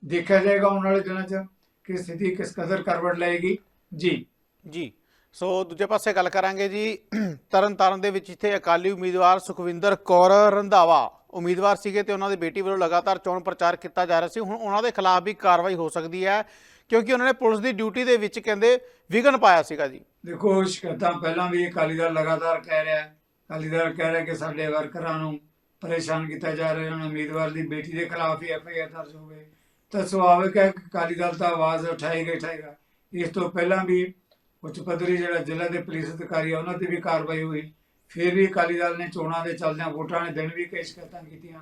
ਦੇਖਿਆ ਜਾਏਗਾ ਆਉਣ ਵਾਲੇ ਦਿਨਾਂ 'ਚ। ਕਿ ਸਥਿਤੀ ਕਿਸ ਕਦਰ ਕਰਵਟ ਲਏਗੀ? ਜੀ। ਜੀ। ਸੋ ਦੂਜੇ ਪਾਸੇ ਗੱਲ ਕਰਾਂਗੇ ਜੀ ਤਰਨਤਾਰਨ ਦੇ ਵਿੱਚ ਇੱਥੇ ਅਕਾਲੀ ਉਮੀਦਵਾਰ ਸੁਖਵਿੰਦਰ ਕੌਰ ਰੰਧਾਵਾ ਉਮੀਦਵਾਰ ਸੀਗੇ ਤੇ ਉਹਨਾਂ ਦੀ ਬੇਟੀ ਵੱਲੋਂ ਲਗਾਤਾਰ ਚੋਣ ਪ੍ਰਚਾਰ ਕੀਤਾ ਜਾ ਰਿਹਾ ਸੀ। ਹੁਣ ਉਹਨਾਂ ਦੇ ਖਿਲਾਫ ਵੀ ਕਾਰਵਾਈ ਹੋ ਸਕਦੀ ਹੈ ਕਿਉਂਕਿ ਉਹਨਾਂ ਨੇ ਪੁਲਿਸ ਦੀ ਡਿਊਟੀ ਦੇ ਵਿੱਚ ਕਹਿੰਦੇ ਵਿਘਨ ਪਾਇਆ ਸੀਗਾ ਜੀ। ਦੇਖੋ ਸ਼ਿਕਾਇਤਾਂ ਪਹਿਲਾਂ ਵੀ ਅਕਾਲੀ ਦਲ ਲਗਾਤਾਰ ਕਹਿ ਰਿਹਾ ਹੈ। ਅਕਾਲੀ ਦਲ ਕਹਿ ਰਿਹਾ ਕਿ ਸਾਡੇ ਵਰਕਰਾਂ ਨੂੰ ਪਰੇਸ਼ਾਨ ਕੀਤਾ ਜਾ ਰਿਹਾ ਉਹਨਾਂ ਉਮੀਦਵਾਰ ਦੀ ਬੇਟੀ ਦੇ ਖਿਲਾਫ ਹੀ ਐਫਆਈਆਰ ਦਰਜ ਹੋਵੇ ਤਾਂ ਸੁਭਾਵਿਕ ਹੈ ਕਿ ਅਕਾਲੀ ਦਲ ਤਾਂ ਆਵਾਜ਼ ਉਠਾਏਗਾ ਉਠਾਏਗਾ। ਇਸ ਤੋਂ ਪਹਿਲਾਂ ਵੀ ਉੱਚ ਪੱਧਰੀ ਜਿਹੜਾ ਜ਼ਿਲ੍ਹਾ ਦੇ ਪੁਲਿਸ ਅਧਿਕਾਰੀ ਆ, ਉਹਨਾਂ ਤੇ ਵੀ ਕਾਰਵਾਈ ਹੋਈ। ਫਿਰ ਵੀ ਅਕਾਲੀ ਦਲ ਨੇ ਚੋਣਾਂ ਦੇ ਚੱਲਦਿਆਂ ਵੋਟਾਂ ਦੇ ਦਿਨ ਵੀ ਕਈ ਸ਼ਿਕਾਇਤਾਂ ਕੀਤੀਆਂ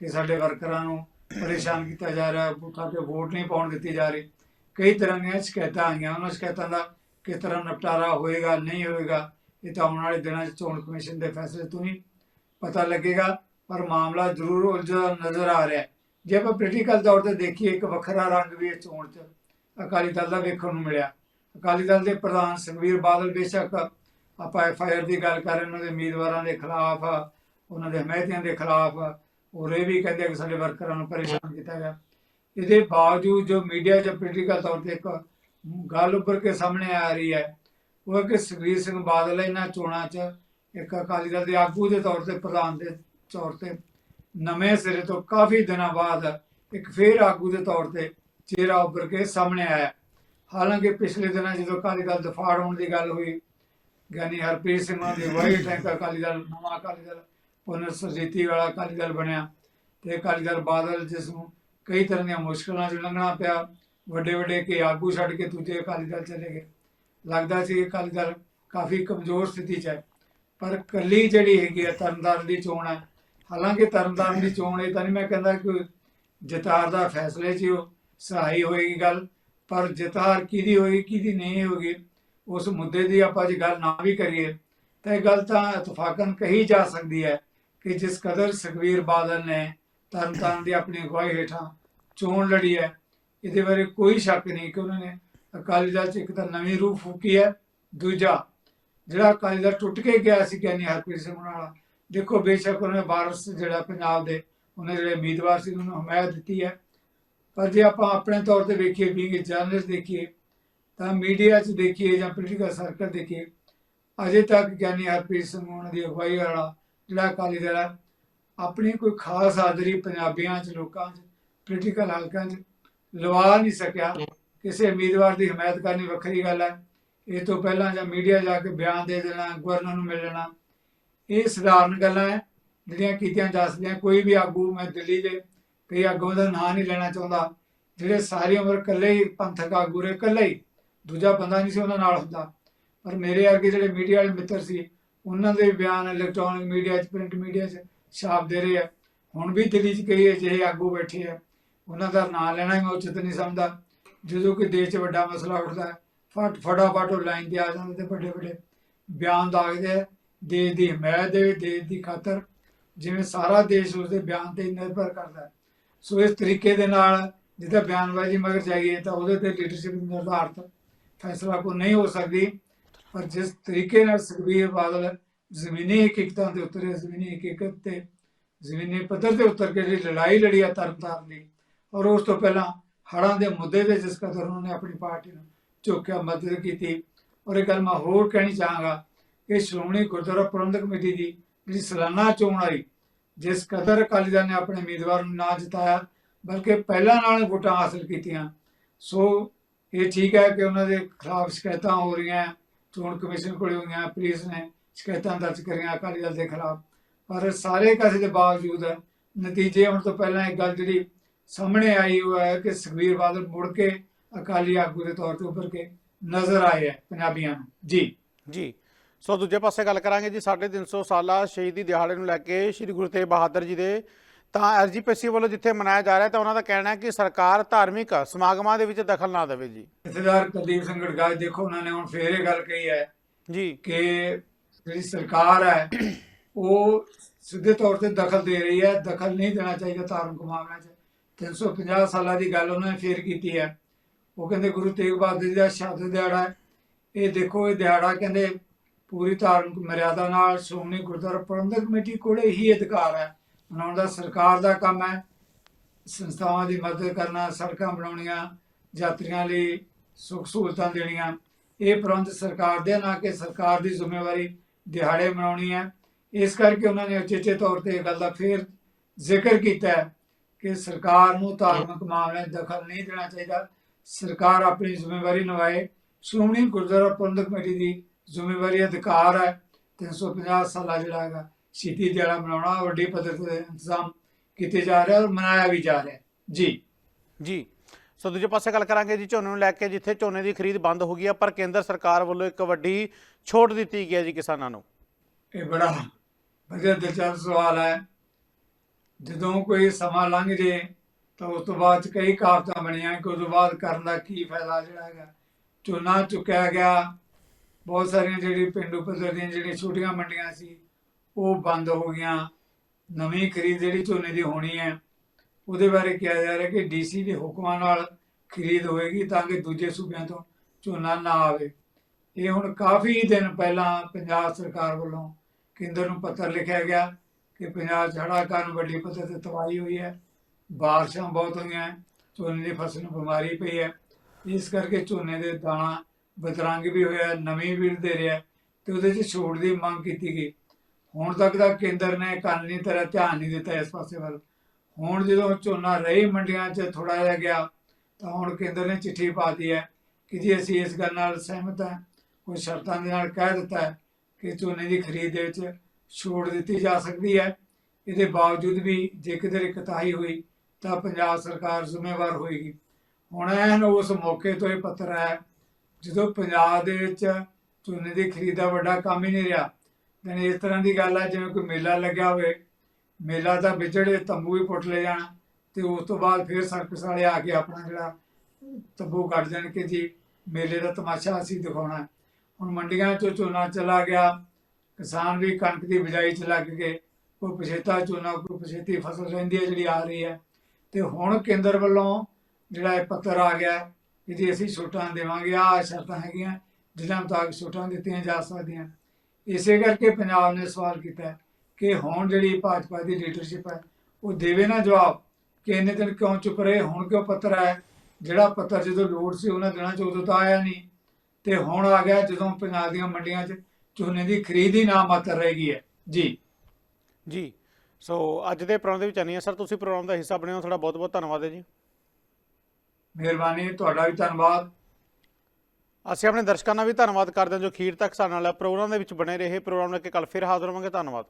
ਕਿ ਸਾਡੇ ਵਰਕਰਾਂ ਨੂੰ ਪਰੇਸ਼ਾਨ ਕੀਤਾ ਜਾ ਰਿਹਾ ਹੈ ਬੂਥਾਂ ਤੇ ਵੋਟ ਨਹੀਂ ਪਾਉਣ ਦਿੱਤੀ ਜਾ ਰਹੀ। ਕਈ ਤਰ੍ਹਾਂ ਦੀਆਂ ਸ਼ਿਕਾਇਤਾਂ ਆਈਆਂ ਉਹਨਾਂ ਸ਼ਿਕਾਇਤਾਂ ਦਾ ਕਿਸ ਤਰ੍ਹਾਂ ਨਿਪਟਾਰਾ ਹੋਏਗਾ, ਨਹੀਂ ਹੋਏਗਾ, ਇਹ ਤਾਂ ਆਉਣ ਵਾਲੇ ਦਿਨਾਂ 'ਚ ਚੋਣ ਕਮਿਸ਼ਨ ਦੇ ਫੈਸਲੇ ਤੋਂ ਹੀ ਪਤਾ ਲੱਗੇਗਾ। ਪਰ ਮਾਮਲਾ ਜ਼ਰੂਰ ਉਲਝਦਾ ਨਜ਼ਰ ਆ ਰਿਹਾ। ਜੇ ਆਪਾਂ ਪੋਲੀਟੀਕਲ ਤੌਰ ਤੇ ਦੇਖੀਏ, ਇੱਕ ਵੱਖਰਾ ਰੰਗ ਵੀ ਇਸ ਚੋਣ 'ਚ ਅਕਾਲੀ ਦਲ ਦਾ ਵੇਖਣ ਨੂੰ ਮਿਲਿਆ। ਅਕਾਲੀ ਦਲ ਦੇ ਪ੍ਰਧਾਨ ਸੁਖਬੀਰ ਬਾਦਲ ਬੇਸ਼ੱਕ ਆਪਾਂ ਐਫ ਆਈ ਆਰ ਦੀ ਗੱਲ ਕਰ ਰਹੇ ਉਹਨਾਂ ਦੇ ਉਮੀਦਵਾਰਾਂ ਦੇ ਖਿਲਾਫ, ਉਹਨਾਂ ਦੇ ਹਮਾਇਤੀਆਂ ਦੇ ਖਿਲਾਫ, ਹੋਰ ਇਹ ਵੀ ਕਹਿੰਦੇ ਕਿ ਸਾਡੇ ਵਰਕਰਾਂ ਨੂੰ ਪਰੇਸ਼ਾਨ ਕੀਤਾ ਗਿਆ। ਇਹਦੇ ਬਾਵਜੂਦ ਜੋ ਮੀਡੀਆ 'ਚ ਪੋਲੀਟੀਕਲ ਤੌਰ ਤੇ ਇੱਕ ਗੱਲ ਉੱਪਰ ਕੇ ਸਾਹਮਣੇ ਆ ਰਹੀ ਹੈ, ਉਹ ਹੈ ਕਿ ਸੁਖਬੀਰ ਸਿੰਘ ਬਾਦਲ ਇਹਨਾਂ ਚੋਣਾਂ 'ਚ ਇੱਕ ਅਕਾਲੀ ਦਲ ਦੇ ਆਗੂ ਦੇ ਤੌਰ ਤੇ, ਪ੍ਰਧਾਨ ਦੇ ਤੌਰ ਤੇ ਨਵੇਂ ਸਿਰੇ ਤੋਂ ਕਾਫੀ ਦਿਨਾਂ ਬਾਅਦ ਇੱਕ ਫੇਰ ਆਗੂ ਦੇ ਤੌਰ ਤੇ ਚਿਹਰਾ ਉੱਭਰ ਕੇ ਸਾਹਮਣੇ ਆਇਆ। ਹਾਲਾਂਕਿ ਪਿਛਲੇ ਦਿਨਾਂ ਜਦੋਂ ਅਕਾਲੀ ਦਲ ਦਫਾੜ ਹੋਣ ਦੀ ਗੱਲ ਹੋਈ, ਗਿਆਨੀ ਹਰਪ੍ਰੀਤ ਸਿੰਘ ਦੀ ਵਾਈ ਟੈਂਕ ਅਕਾਲੀ ਦਲ, ਨਵਾਂ ਅਕਾਲੀ ਦਲ, ਪੁਨਰ ਸੁਰਜੀਤੀ ਵਾਲਾ ਅਕਾਲੀ ਦਲ ਬਣਿਆ ਤੇ ਅਕਾਲੀ ਦਲ ਬਾਦਲ ਜਿਸ ਨੂੰ ਕਈ ਤਰ੍ਹਾਂ ਦੀਆਂ ਮੁਸ਼ਕਲਾਂ ਚ ਲੰਘਣਾ ਪਿਆ, ਵੱਡੇ ਵੱਡੇ ਕੇ ਆਗੂ ਛੱਡ ਕੇ ਦੂਜੇ ਅਕਾਲੀ ਦਲ ਚਲੇ ਗਏ। ਲੱਗਦਾ ਸੀ ਅਕਾਲੀ ਦਲ ਕਾਫੀ ਕਮਜ਼ੋਰ ਸਥਿਤੀ 'ਚ ਹੈ, ਪਰ ਕੱਲੀ ਜਿਹੜੀ ਹੈਗੀ ਹੈ ਤਰਨਤਾਰਨ ਦੀ ਚੋਣ ਹੈ ਹਾਲਾਂਕਿ ਤਰਨਤਾਰਨ ਦੀ ਚੋਣ ਇਹ ਤਾਂ ਨਹੀਂ ਮੈਂ ਕਹਿੰਦਾ ਕਿ ਜਤਾਰ ਦਾ ਫੈਸਲੇ 'ਚ ਉਹ ਸਹਾਈ ਹੋਏਗੀ ਗੱਲ, ਪਰ ਜਤਾਰ ਕਿਹਦੀ ਹੋਏਗੀ, ਕਿਹਦੀ ਨਹੀਂ ਹੋਏਗੀ, ਉਸ ਮੁੱਦੇ ਦੀ ਆਪਾਂ ਜੇ ਗੱਲ ਨਾ ਵੀ ਕਰੀਏ, ਤਾਂ ਇਹ ਗੱਲ ਤਾਂ ਇਤਫਾਕਨ ਕਹੀ ਜਾ ਸਕਦੀ ਹੈ ਕਿ ਜਿਸ ਕਦਰ ਸੁਖਬੀਰ ਬਾਦਲ ਨੇ ਤਰਨਤਾਰਨ ਦੀ ਆਪਣੀ ਅਗਵਾਈ ਹੇਠਾਂ ਚੋਣ ਲੜੀ ਹੈ, ਇਹਦੇ ਬਾਰੇ ਕੋਈ ਸ਼ੱਕ ਨਹੀਂ ਕਿ ਉਹਨਾਂ ਨੇ ਅਕਾਲੀ ਦਲ 'ਚ ਇੱਕ ਤਾਂ ਨਵੀਂ ਰੂਹ ਫੂਕੀ ਹੈ, ਦੂਜਾ ਜਿਹੜਾ ਅਕਾਲੀ ਦਲ ਟੁੱਟ ਕੇ ਗਿਆ ਸੀ ਗਿਆਨੀ ਹਰਪ੍ਰੀਤ ਸਿੰਘ ਉਹਨਾਂ ਵਾਲਾ ਦੇਖੋ ਬੇਸ਼ੱਕ ਉਹਨੇ ਬਾਰਸ ਜਿਹੜਾ ਪੰਜਾਬ ਦੇ, ਉਹਨੇ ਜਿਹੜੇ ਉਮੀਦਵਾਰ ਸੀ, ਉਹਨਾਂ ਨੂੰ ਹਮਾਇਤ ਦਿੱਤੀ ਹੈ। ਪਰ ਜੇ ਆਪਾਂ ਆਪਣੇ ਤੌਰ ਤੇ ਵੇਖੀਏ ਵੀ ਜਰਨਲਿਸਟ ਦੇਖੀਏ, ਤਾਂ ਮੀਡੀਆ 'ਚ ਦੇਖੀਏ ਜਾਂ ਪੋਲੀਟੀਕਲ ਸਰਕਲ ਦੇਖੀਏ, ਅਜੇ ਤੱਕ ਗਿਆਨੀ ਹਰਪ੍ਰੀਤ ਸਿੰਘ ਉਹਨਾਂ ਦੀ ਅਗਵਾਈ ਵਾਲਾ ਜਿਹੜਾ ਅਕਾਲੀ ਦਲ ਹੈ, ਆਪਣੀ ਕੋਈ ਖਾਸ ਹਾਜ਼ਰੀ ਪੰਜਾਬੀਆਂ 'ਚ, ਲੋਕਾਂ 'ਚ ਪੋਲੀਟੀਕਲ ਹਲਕਿਆਂ 'ਚ ਲਵਾ ਨਹੀਂ ਸਕਿਆ। ਕਿਸੇ ਉਮੀਦਵਾਰ ਦੀ ਹਮਾਇਤ ਕਰਨੀ ਵੱਖਰੀ ਗੱਲ ਹੈ। ਇਹ ਤੋਂ ਪਹਿਲਾਂ ਜਾਂ ਮੀਡੀਆ ਜਾ ਕੇ ਬਿਆਨ ਦੇ ਦੇਣਾ ਗਵਰਨਰ ਨੂੰ ਮਿਲ ਲੈਣਾ ਇਹ ਸਧਾਰਨ ਗੱਲਾਂ ਹੈ, ਜਿਹੜੀਆਂ ਕੀਤੀਆਂ ਜਾ ਸਕਦੀਆਂ। ਕੋਈ ਵੀ ਆਗੂ ਮੈਂ ਦਿੱਲੀ ਦੇ ਕਈ ਆਗੂਆਂ ਦਾ ਨਾਂ ਨਹੀਂ ਲੈਣਾ ਚਾਹੁੰਦਾ। ਜਿਹੜੇ ਸਾਰੀ ਉਮਰ ਇਕੱਲੇ ਹੀ ਪੰਥਕ ਆਗੂ ਰਹੇ, ਇਕੱਲੇ ਹੀ, ਦੂਜਾ ਬੰਦਾ ਨਹੀਂ ਸੀ ਉਹਨਾਂ ਨਾਲ ਹੁੰਦਾ। ਪਰ ਮੇਰੇ ਵਰਗੇ ਜਿਹੜੇ ਮੀਡੀਆ ਵਾਲੇ ਮਿੱਤਰ ਸੀ, ਉਹਨਾਂ ਦੇ ਬਿਆਨ ਇਲੈਕਟ੍ਰੋਨਿਕ ਮੀਡੀਆ 'ਚ ਪ੍ਰਿੰਟ ਮੀਡੀਆ 'ਚ ਛਾਪ ਦੇ ਰਹੇ ਆ। ਹੁਣ ਵੀ ਦਿੱਲੀ 'ਚ ਕਈ ਅਜਿਹੇ ਆਗੂ ਬੈਠੇ ਆ। ਉਹਨਾਂ ਦਾ ਨਾਂ ਲੈਣਾ ਹੀ ਮੈਂ ਉਚਿਤ ਨਹੀਂ ਸਮਝਦਾ। ਜਦੋਂ ਕਿ ਦੇਸ਼ 'ਚ ਵੱਡਾ ਮਸਲਾ ਉੱਠਦਾ ਫਟ ਫਟਾਫਟ ਉਹ ਲਾਈਨ ਤੇ ਆ ਜਾਂਦੇ ਤੇ ਵੱਡੇ ਵੱਡੇ ਬਿਆਨ ਦਾਗਦੇ ਆ। ਦੇਸ਼ ਦੀ ਹਮਾਇਤ ਦੇ ਦੇਸ਼ ਦੀ ਖਾਤਰ ਜਿਵੇਂ ਸਾਰਾ ਦੇਸ਼ ਉਸਦੇ ਬਿਆਨ ਤੇ ਨਿਰਭਰ ਕਰਦਾ ਹੈ। ਸੋ ਇਸ ਤਰੀਕੇ ਦੇ ਨਾਲ ਜਿਹਦਾ ਬਿਆਨਬਾਜ਼ੀ ਮਗਰ ਜਾਈਏ ਤਾਂ ਉਹਦੇ ਤੇ ਲੀਡਰਸ਼ਿਪ ਨਿਰਧਾਰਤ ਫੈਸਲਾ ਕੋ ਨਹੀਂ ਹੋ ਸਕਦੀ। ਪਰ ਜਿਸ ਤਰੀਕੇ ਨਾਲ ਸੁਖਬੀਰ ਬਾਦਲ ਜ਼ਮੀਨੀ ਹਕੀਕਤਾਂ ਦੇ ਉਤਰੇ, ਜ਼ਮੀਨੀ ਹਕੀਕਤ ਤੇ ਜ਼ਮੀਨੀ ਪੱਧਰ ਤੇ ਉਤਰ ਕੇ ਜਿਹੜੀ ਲੜਾਈ ਲੜੀ ਆ ਤਰਨਤਾਰਨ ਦੀ, ਔਰ ਉਸ ਤੋਂ ਪਹਿਲਾਂ ਹੜ੍ਹਾਂ ਦੇ ਮੁੱਦੇ ਤੇ ਜਿਸ ਕਦਰ ਉਹਨਾਂ ਨੇ ਆਪਣੀ ਪਾਰਟੀ ਨੂੰ ਝੁਕਿਆ, ਮਦਦ ਕੀਤੀ, ਔਰ ਇਹ ਗੱਲ ਮੈਂ ਹੋਰ ਕਹਿਣੀ ਚਾਹਾਂਗਾ ਕਿ ਸ਼੍ਰੋਮਣੀ ਗੁਰਦੁਆਰਾ ਪ੍ਰਬੰਧਕ ਕਮੇਟੀ ਦੀ ਜਿਹੜੀ ਸਾਲਾਨਾ ਚੋਣ ਆਈ, ਜਿਸ ਕਦਰ ਅਕਾਲੀ ਦਲ ਨੇ ਆਪਣੇ ਉਮੀਦਵਾਰ ਨੂੰ ਨਾ ਜਿਤਾਇਆ, ਬਲਕਿ ਪਹਿਲਾਂ ਨਾਲ ਵੋਟਾਂ ਹਾਸਲ ਕੀਤੀਆਂ। ਸੋ ਇਹ ਠੀਕ ਹੈ ਕਿ ਉਹਨਾਂ ਦੇ ਖਿਲਾਫ ਸ਼ਿਕਾਇਤਾਂ ਹੋ ਰਹੀਆਂ ਚੋਣ ਕਮਿਸ਼ਨ ਕੋਲ ਹੋਈਆਂ, ਪੁਲਿਸ ਨੇ ਸ਼ਿਕਾਇਤਾਂ ਦਰਜ ਕਰੀਆਂ ਅਕਾਲੀ ਦਲ ਦੇ ਖਿਲਾਫ। ਪਰ ਸਾਰੇ ਕਸੇ ਦੇ ਬਾਵਜੂਦ ਨਤੀਜੇ ਆਉਣ ਤੋਂ ਪਹਿਲਾਂ ਇੱਕ ਗੱਲ ਜਿਹੜੀ ਸਾਹਮਣੇ ਆਈ, ਉਹ ਹੈ ਕਿ ਸੁਖਬੀਰ ਬਾਦਲ ਮੁੜ ਕੇ ਅਕਾਲੀ ਆਗੂ ਦੇ ਤੌਰ ਤੇ ਉੱਪਰ ਕੇ ਨਜ਼ਰ ਆਏ ਹੈ ਪੰਜਾਬੀਆਂ ਨੂੰ। ਜੀ। ਜੀ। ਸੋ ਦੂਜੇ ਪਾਸੇ ਗੱਲ ਕਰਾਂਗੇ ਜੀ 350 ਸਾਲਾ ਸ਼ਹੀਦੀ ਦਿਹਾੜੇ ਨੂੰ ਲੈ ਕੇ ਸ੍ਰੀ ਗੁਰੂ ਤੇਗ ਬਹਾਦਰ ਜੀ ਦੇ। ਤਾਂ ਐਸਜੀਪੀਸੀ ਵੱਲੋਂ ਜਿੱਥੇ ਮਨਾਇਆ ਜਾ ਰਿਹਾ ਤਾਂ ਉਹਨਾਂ ਦਾ ਕਹਿਣਾ ਹੈ ਕਿ ਸਰਕਾਰ ਧਾਰਮਿਕ ਸਮਾਗਮਾਂ ਦੇ ਵਿੱਚ ਦਖਲ ਨਾ ਦੇਵੇ ਜੀ। ਜਥੇਦਾਰ ਕੁਲਦੀਪ ਸਿੰਘ ਗੜਗਾਜ ਦੇਖੋ ਉਹਨਾਂ ਨੇ ਹੁਣ ਫੇਰ ਇਹ ਗੱਲ ਕਹੀ ਹੈ ਜੀ। ਕਿ ਜਿਹੜੀ ਸਰਕਾਰ ਹੈ ਉਹ ਸਿੱਧੇ ਤੌਰ ਤੇ ਦਖਲ ਦੇ ਰਹੀ ਹੈ ਦਖਲ ਨਹੀਂ ਦੇਣਾ ਚਾਹੀਦਾ ਧਾਰਮਿਕ ਮਾਮਲਿਆਂ 'ਚ। 350 ਸਾਲਾਂ ਦੀ ਗੱਲ ਉਹਨਾਂ ਨੇ ਫੇਰ ਕੀਤੀ ਹੈ। ਉਹ ਕਹਿੰਦੇ ਗੁਰੂ ਤੇਗ ਬਹਾਦਰ ਜੀ ਦਾ ਸ਼ਹਾਦਤ ਦਿਹਾੜਾ ਇਹ ਦੇਖੋ ਇਹ ਦਿਹਾੜਾ ਕਹਿੰਦੇ ਪੂਰੀ ਧਾਰਮਿਕ ਮਰਿਆਦਾ ਨਾਲ ਸ਼੍ਰੋਮਣੀ ਗੁਰਦੁਆਰਾ ਪ੍ਰਬੰਧਕ ਕਮੇਟੀ ਕੋਲੇ ਹੀ ਅਧਿਕਾਰ ਹੈ। ਬਣਾਉਣ ਦਾ ਸਰਕਾਰ ਦਾ ਕੰਮ ਹੈ। ਸੰਸਥਾਵਾਂ ਦੀ ਮਦਦ ਕਰਨਾ, ਸੜਕਾਂ ਬਣਾਉਣੀਆਂ, ਯਾਤਰੀਆਂ ਲਈ ਸੁੱਖ ਸਹੂਲਤਾਂ ਦੇਣੀਆਂ। ਇਹ ਪ੍ਰਬੰਧ ਸਰਕਾਰ ਦੇ, ਨਾ ਕਿ ਸਰਕਾਰ ਦੀ ਜ਼ਿੰਮੇਵਾਰੀ ਦਿਹਾੜੇ ਬਣਾਉਣੀ ਹੈ। ਇਸ ਕਰਕੇ ਉਹਨਾਂ ਨੇ ਉਚੇਚੇ ਤੌਰ ਤੇ ਇਹ ਗੱਲ ਦਾ ਫੇਰ ਜ਼ਿਕਰ ਕੀਤਾ ਕਿ ਸਰਕਾਰ ਨੂੰ ਧਾਰਮਿਕ ਮਾਮਲਿਆਂ 'ਚ ਦਖਲ ਨਹੀਂ ਦੇਣਾ ਚਾਹੀਦਾ। ਸਰਕਾਰ ਆਪਣੀ ਜ਼ਿੰਮੇਵਾਰੀ ਨਿਭਾਏ। ਸ਼੍ਰੋਮਣੀ ਗੁਰਦੁਆਰਾ ਪ੍ਰਬੰਧਕ ਕਮੇਟੀ ਦੀ ਜ਼ਿੰਮੇਵਾਰੀ ਅਧਿਕਾਰ ਹੈ 350 ਸਾਲਾ ਜਿਹੜਾ ਹੈਗਾ ਸ਼ਹੀਦੀ ਦਿਹਾੜਾ ਮਨਾਉਣਾ ਵੱਡੀ ਪੱਧਰ ਤੇ ਇੰਤਜ਼ਾਮ ਕੀਤੇ ਜਾ ਰਹੇ ਔਰ ਮਨਾਇਆ ਵੀ ਜਾ ਰਿਹਾ। ਜੀ। ਜੀ। ਸੋ ਦੂਜੇ ਪਾਸੇ ਗੱਲ ਕਰਾਂਗੇ ਜੀ ਝੋਨੇ ਨੂੰ ਲੈ ਕੇ ਜਿੱਥੇ ਝੋਨੇ ਦੀ ਖਰੀਦ ਬੰਦ ਹੋ ਗਈ ਹੈ ਪਰ ਕੇਂਦਰ ਸਰਕਾਰ ਵੱਲੋਂ ਇੱਕ ਵੱਡੀ ਛੋਟ ਦਿੱਤੀ ਗਈ ਹੈ ਜੀ ਕਿਸਾਨਾਂ ਨੂੰ। ਇਹ ਬੜਾ ਵਧੀਆ ਦਿਲਚਸਪ ਸਵਾਲ ਹੈ। ਜਦੋਂ ਕੋਈ ਸਮਾਂ ਲੰਘ ਜੇ ਤਾਂ ਉਸ ਤੋਂ ਬਾਅਦ ਕਈ ਕਾਰਤਾਂ ਬਣੀਆਂ ਕਿ ਉਸ ਤੋਂ ਬਾਅਦ ਕਰਨ ਦਾ ਕੀ ਫਾਇਦਾ ਜਿਹੜਾ ਹੈਗਾ। ਝੋਨਾ ਚੁੱਕਿਆ ਗਿਆ ਬਹੁਤ ਸਾਰੀਆਂ ਜਿਹੜੀ ਪਿੰਡੂ ਪੱਧਰ ਦੀਆਂ ਜਿਹੜੀਆਂ ਛੋਟੀਆਂ ਮੰਡੀਆਂ ਸੀ, ਉਹ ਬੰਦ ਹੋ ਗਈਆਂ। ਨਵੀਂ ਖਰੀਦ ਜਿਹੜੀ ਝੋਨੇ ਦੀ ਹੋਣੀ ਹੈ, ਉਹਦੇ ਬਾਰੇ ਕਿਹਾ ਜਾ ਰਿਹਾ ਕਿ ਡੀਸੀ ਦੇ ਹੁਕਮਾਂ ਨਾਲ ਖਰੀਦ ਹੋਏਗੀ ਤਾਂ ਕਿ ਦੂਜੇ ਸੂਬਿਆਂ ਤੋਂ ਝੋਨਾ ਨਾ ਆਵੇ। ਇਹ ਹੁਣ ਕਾਫੀ ਦਿਨ ਪਹਿਲਾਂ ਪੰਜਾਬ ਸਰਕਾਰ ਵੱਲੋਂ ਕੇਂਦਰ ਨੂੰ ਪੱਤਰ ਲਿਖਿਆ ਗਿਆ ਕਿ ਪੰਜਾਬ 'ਚ ਹੜ੍ਹਾਂ ਕਾਰਨ ਵੱਡੀ ਪੱਧਰ ਤੇ ਤਬਾਹੀ ਹੋਈ ਹੈ, ਬਾਰਿਸ਼ਾਂ ਬਹੁਤ ਹੋਈਆਂ, ਝੋਨੇ ਦੀ ਫਸਲ ਨੂੰ ਬਿਮਾਰੀ ਪਈ ਹੈ। ਇਸ ਕਰਕੇ ਝੋਨੇ ਦੇ ਦਾਣਾ ਬਦਰੰਗ ਵੀ ਹੋਇਆ, ਨਵੀਂ ਵੀ ਦੇ ਰਿਹਾ ਤੇ ਉਹਦੇ 'ਚ ਛੋਟ ਦੀ ਮੰਗ ਕੀਤੀ ਗਈ। ਹੁਣ ਤੱਕ ਦਾ ਕੇਂਦਰ ਨੇ ਕਾਨੂੰਨੀ ਤਰ੍ਹਾਂ ਧਿਆਨ ਨਹੀਂ ਦਿੱਤਾ ਇਸ ਪਾਸੇ ਵੱਲ। ਹੁਣ ਜਦੋਂ ਝੋਨਾ ਰਹੀ ਮੰਡੀਆਂ 'ਚ ਥੋੜਾ ਜਿਹਾ ਗਿਆ, ਤਾਂ ਹੁਣ ਕੇਂਦਰ ਨੇ ਚਿੱਠੀ ਪਾਤੀ ਹੈ ਕਿ ਜੀ ਅਸੀਂ ਇਸ ਗੱਲ ਨਾਲ ਸਹਿਮਤ ਹਾਂ ਕੁਝ ਸ਼ਰਤਾਂ ਦੇ ਨਾਲ ਕਹਿ ਦਿੱਤਾ ਹੈ ਕਿ ਝੋਨੇ ਦੀ ਖਰੀਦ ਦੇ ਵਿੱਚ ਛੋਟ ਦਿੱਤੀ ਜਾ ਸਕਦੀ ਹੈ। ਇਹਦੇ ਬਾਵਜੂਦ ਵੀ ਜੇ ਕਿਤੇ ਕਤਾਈ ਹੋਈ, ਤਾਂ ਪੰਜਾਬ ਸਰਕਾਰ ਜ਼ਿੰਮੇਵਾਰ ਹੋਏਗੀ। ਹੁਣ ਐਨ ਉਸ ਮੌਕੇ ਤੋਂ ਇਹ ਪੱਤਰ ਹੈ ਜਦੋਂ ਪੰਜਾਬ ਦੇ ਵਿੱਚ ਝੋਨੇ ਦੀ ਖਰੀਦ ਦਾ ਵੱਡਾ ਕੰਮ ਹੀ ਨਹੀਂ ਰਿਹਾ ਯਾਨੀ ਇਸ ਤਰ੍ਹਾਂ ਦੀ ਗੱਲ ਹੈ ਜਿਵੇਂ ਕੋਈ ਮੇਲਾ ਲੱਗਿਆ ਹੋਵੇ, ਮੇਲਾ ਤਾਂ ਵਿਚੜੇ ਤੰਬੂ ਵੀ ਪੁੱਟ ਲੈ ਜਾਣ, ਤੇ ਉਸ ਤੋਂ ਬਾਅਦ ਫਿਰ ਸਰਕਸ ਵਾਲੇ ਆ ਕੇ ਆਪਣਾ ਜਿਹੜਾ ਤੰਬੂ ਕੱਢ ਦੇਣ ਕਿ ਜੀ ਮੇਲੇ ਦਾ ਤਮਾਸ਼ਾ ਅਸੀਂ ਦਿਖਾਉਣਾ ਹੁਣ ਮੰਡੀਆਂ 'ਚੋਂ ਝੋਨਾ ਚਲਾ ਗਿਆ, ਕਿਸਾਨ ਵੀ ਕਣਕ ਦੀ ਬਿਜਾਈ 'ਚ ਲੱਗ ਗਏ, ਕੋਈ ਪਛੇਤਾ ਝੋਨਾ, ਕੋਈ ਪਛੇਤੀ ਫਸਲ ਰਹਿੰਦੀ ਹੈ ਜਿਹੜੀ ਆ ਰਹੀ ਹੈ। ਤੇ ਹੁਣ ਕੇਂਦਰ ਵੱਲੋਂ ਜਿਹੜਾ ਇਹ ਪੱਤਰ ਆ ਗਿਆ ਕਿ ਜੀ ਅਸੀਂ ਛੋਟਾਂ ਦੇਵਾਂਗੇ ਆ ਸ਼ਰਤਾਂ ਹੈਗੀਆਂ, ਜਿਨ੍ਹਾਂ ਮੁਤਾਬਕ ਛੋਟਾਂ ਦਿੱਤੀਆਂ ਜਾ ਸਕਦੀਆਂ। ਇਸੇ ਕਰਕੇ ਪੰਜਾਬ ਨੇ ਸਵਾਲ ਕੀਤਾ ਕਿ ਹੁਣ ਜਿਹੜੀ ਭਾਜਪਾ ਦੀ ਲੀਡਰਸ਼ਿਪ ਹੈ, ਉਹ ਦੇਵੇ ਨਾ ਜਵਾਬ ਕਿ ਇੰਨੇ ਦਿਨ ਕਿਉਂ ਚੁੱਪ ਰਹੇ, ਹੁਣ ਕਿਉਂ ਪੱਤਰ ਆਇਆ ਜਿਹੜਾ ਪੱਤਰ ਜਦੋਂ ਲੋੜ ਸੀ ਉਹਨਾਂ ਦਿਨਾਂ 'ਚ ਉਦੋਂ ਤਾਂ ਆਇਆ ਨਹੀਂ। ਤੇ ਹੁਣ ਆ ਗਿਆ ਜਦੋਂ ਪੰਜਾਬ ਦੀਆਂ ਮੰਡੀਆਂ 'ਚ ਝੋਨੇ ਦੀ ਖਰੀਦ ਹੀ ਨਾ ਮਾਤਰ ਰਹਿ ਗਈ ਹੈ। ਜੀ। ਜੀ। ਸੋ ਅੱਜ ਦੇ ਪ੍ਰੋਗਰਾਮ ਦੇ ਵਿੱਚ ਆਨੀ ਹੈ ਸਰ, ਤੁਸੀਂ ਪ੍ਰੋਗਰਾਮ ਦਾ ਹਿੱਸਾ ਬਣੇ ਹੋ ਤੁਹਾਡਾ ਬਹੁਤ ਬਹੁਤ ਧੰਨਵਾਦ ਹੈ ਜੀ। ਮਿਹਰਬਾਨੀ, ਤੁਹਾਡਾ ਵੀ ਧੰਨਵਾਦ। ਅਸੀਂ ਆਪਣੇ ਦਰਸ਼ਕਾਂ ਦਾ ਵੀ ਧੰਨਵਾਦ ਕਰਦੇ ਹਾਂ ਜੋ ਅਖੀਰ ਤੱਕ ਸਾਡੇ ਨਾਲ ਪ੍ਰੋਗਰਾਮ ਦੇ ਵਿੱਚ ਬਣੇ ਰਹੇ। ਪ੍ਰੋਗਰਾਮ ਲੈ ਕੇ ਕੱਲ ਫਿਰ ਹਾਜ਼ਰ ਹੋਵਾਂਗੇ। ਧੰਨਵਾਦ।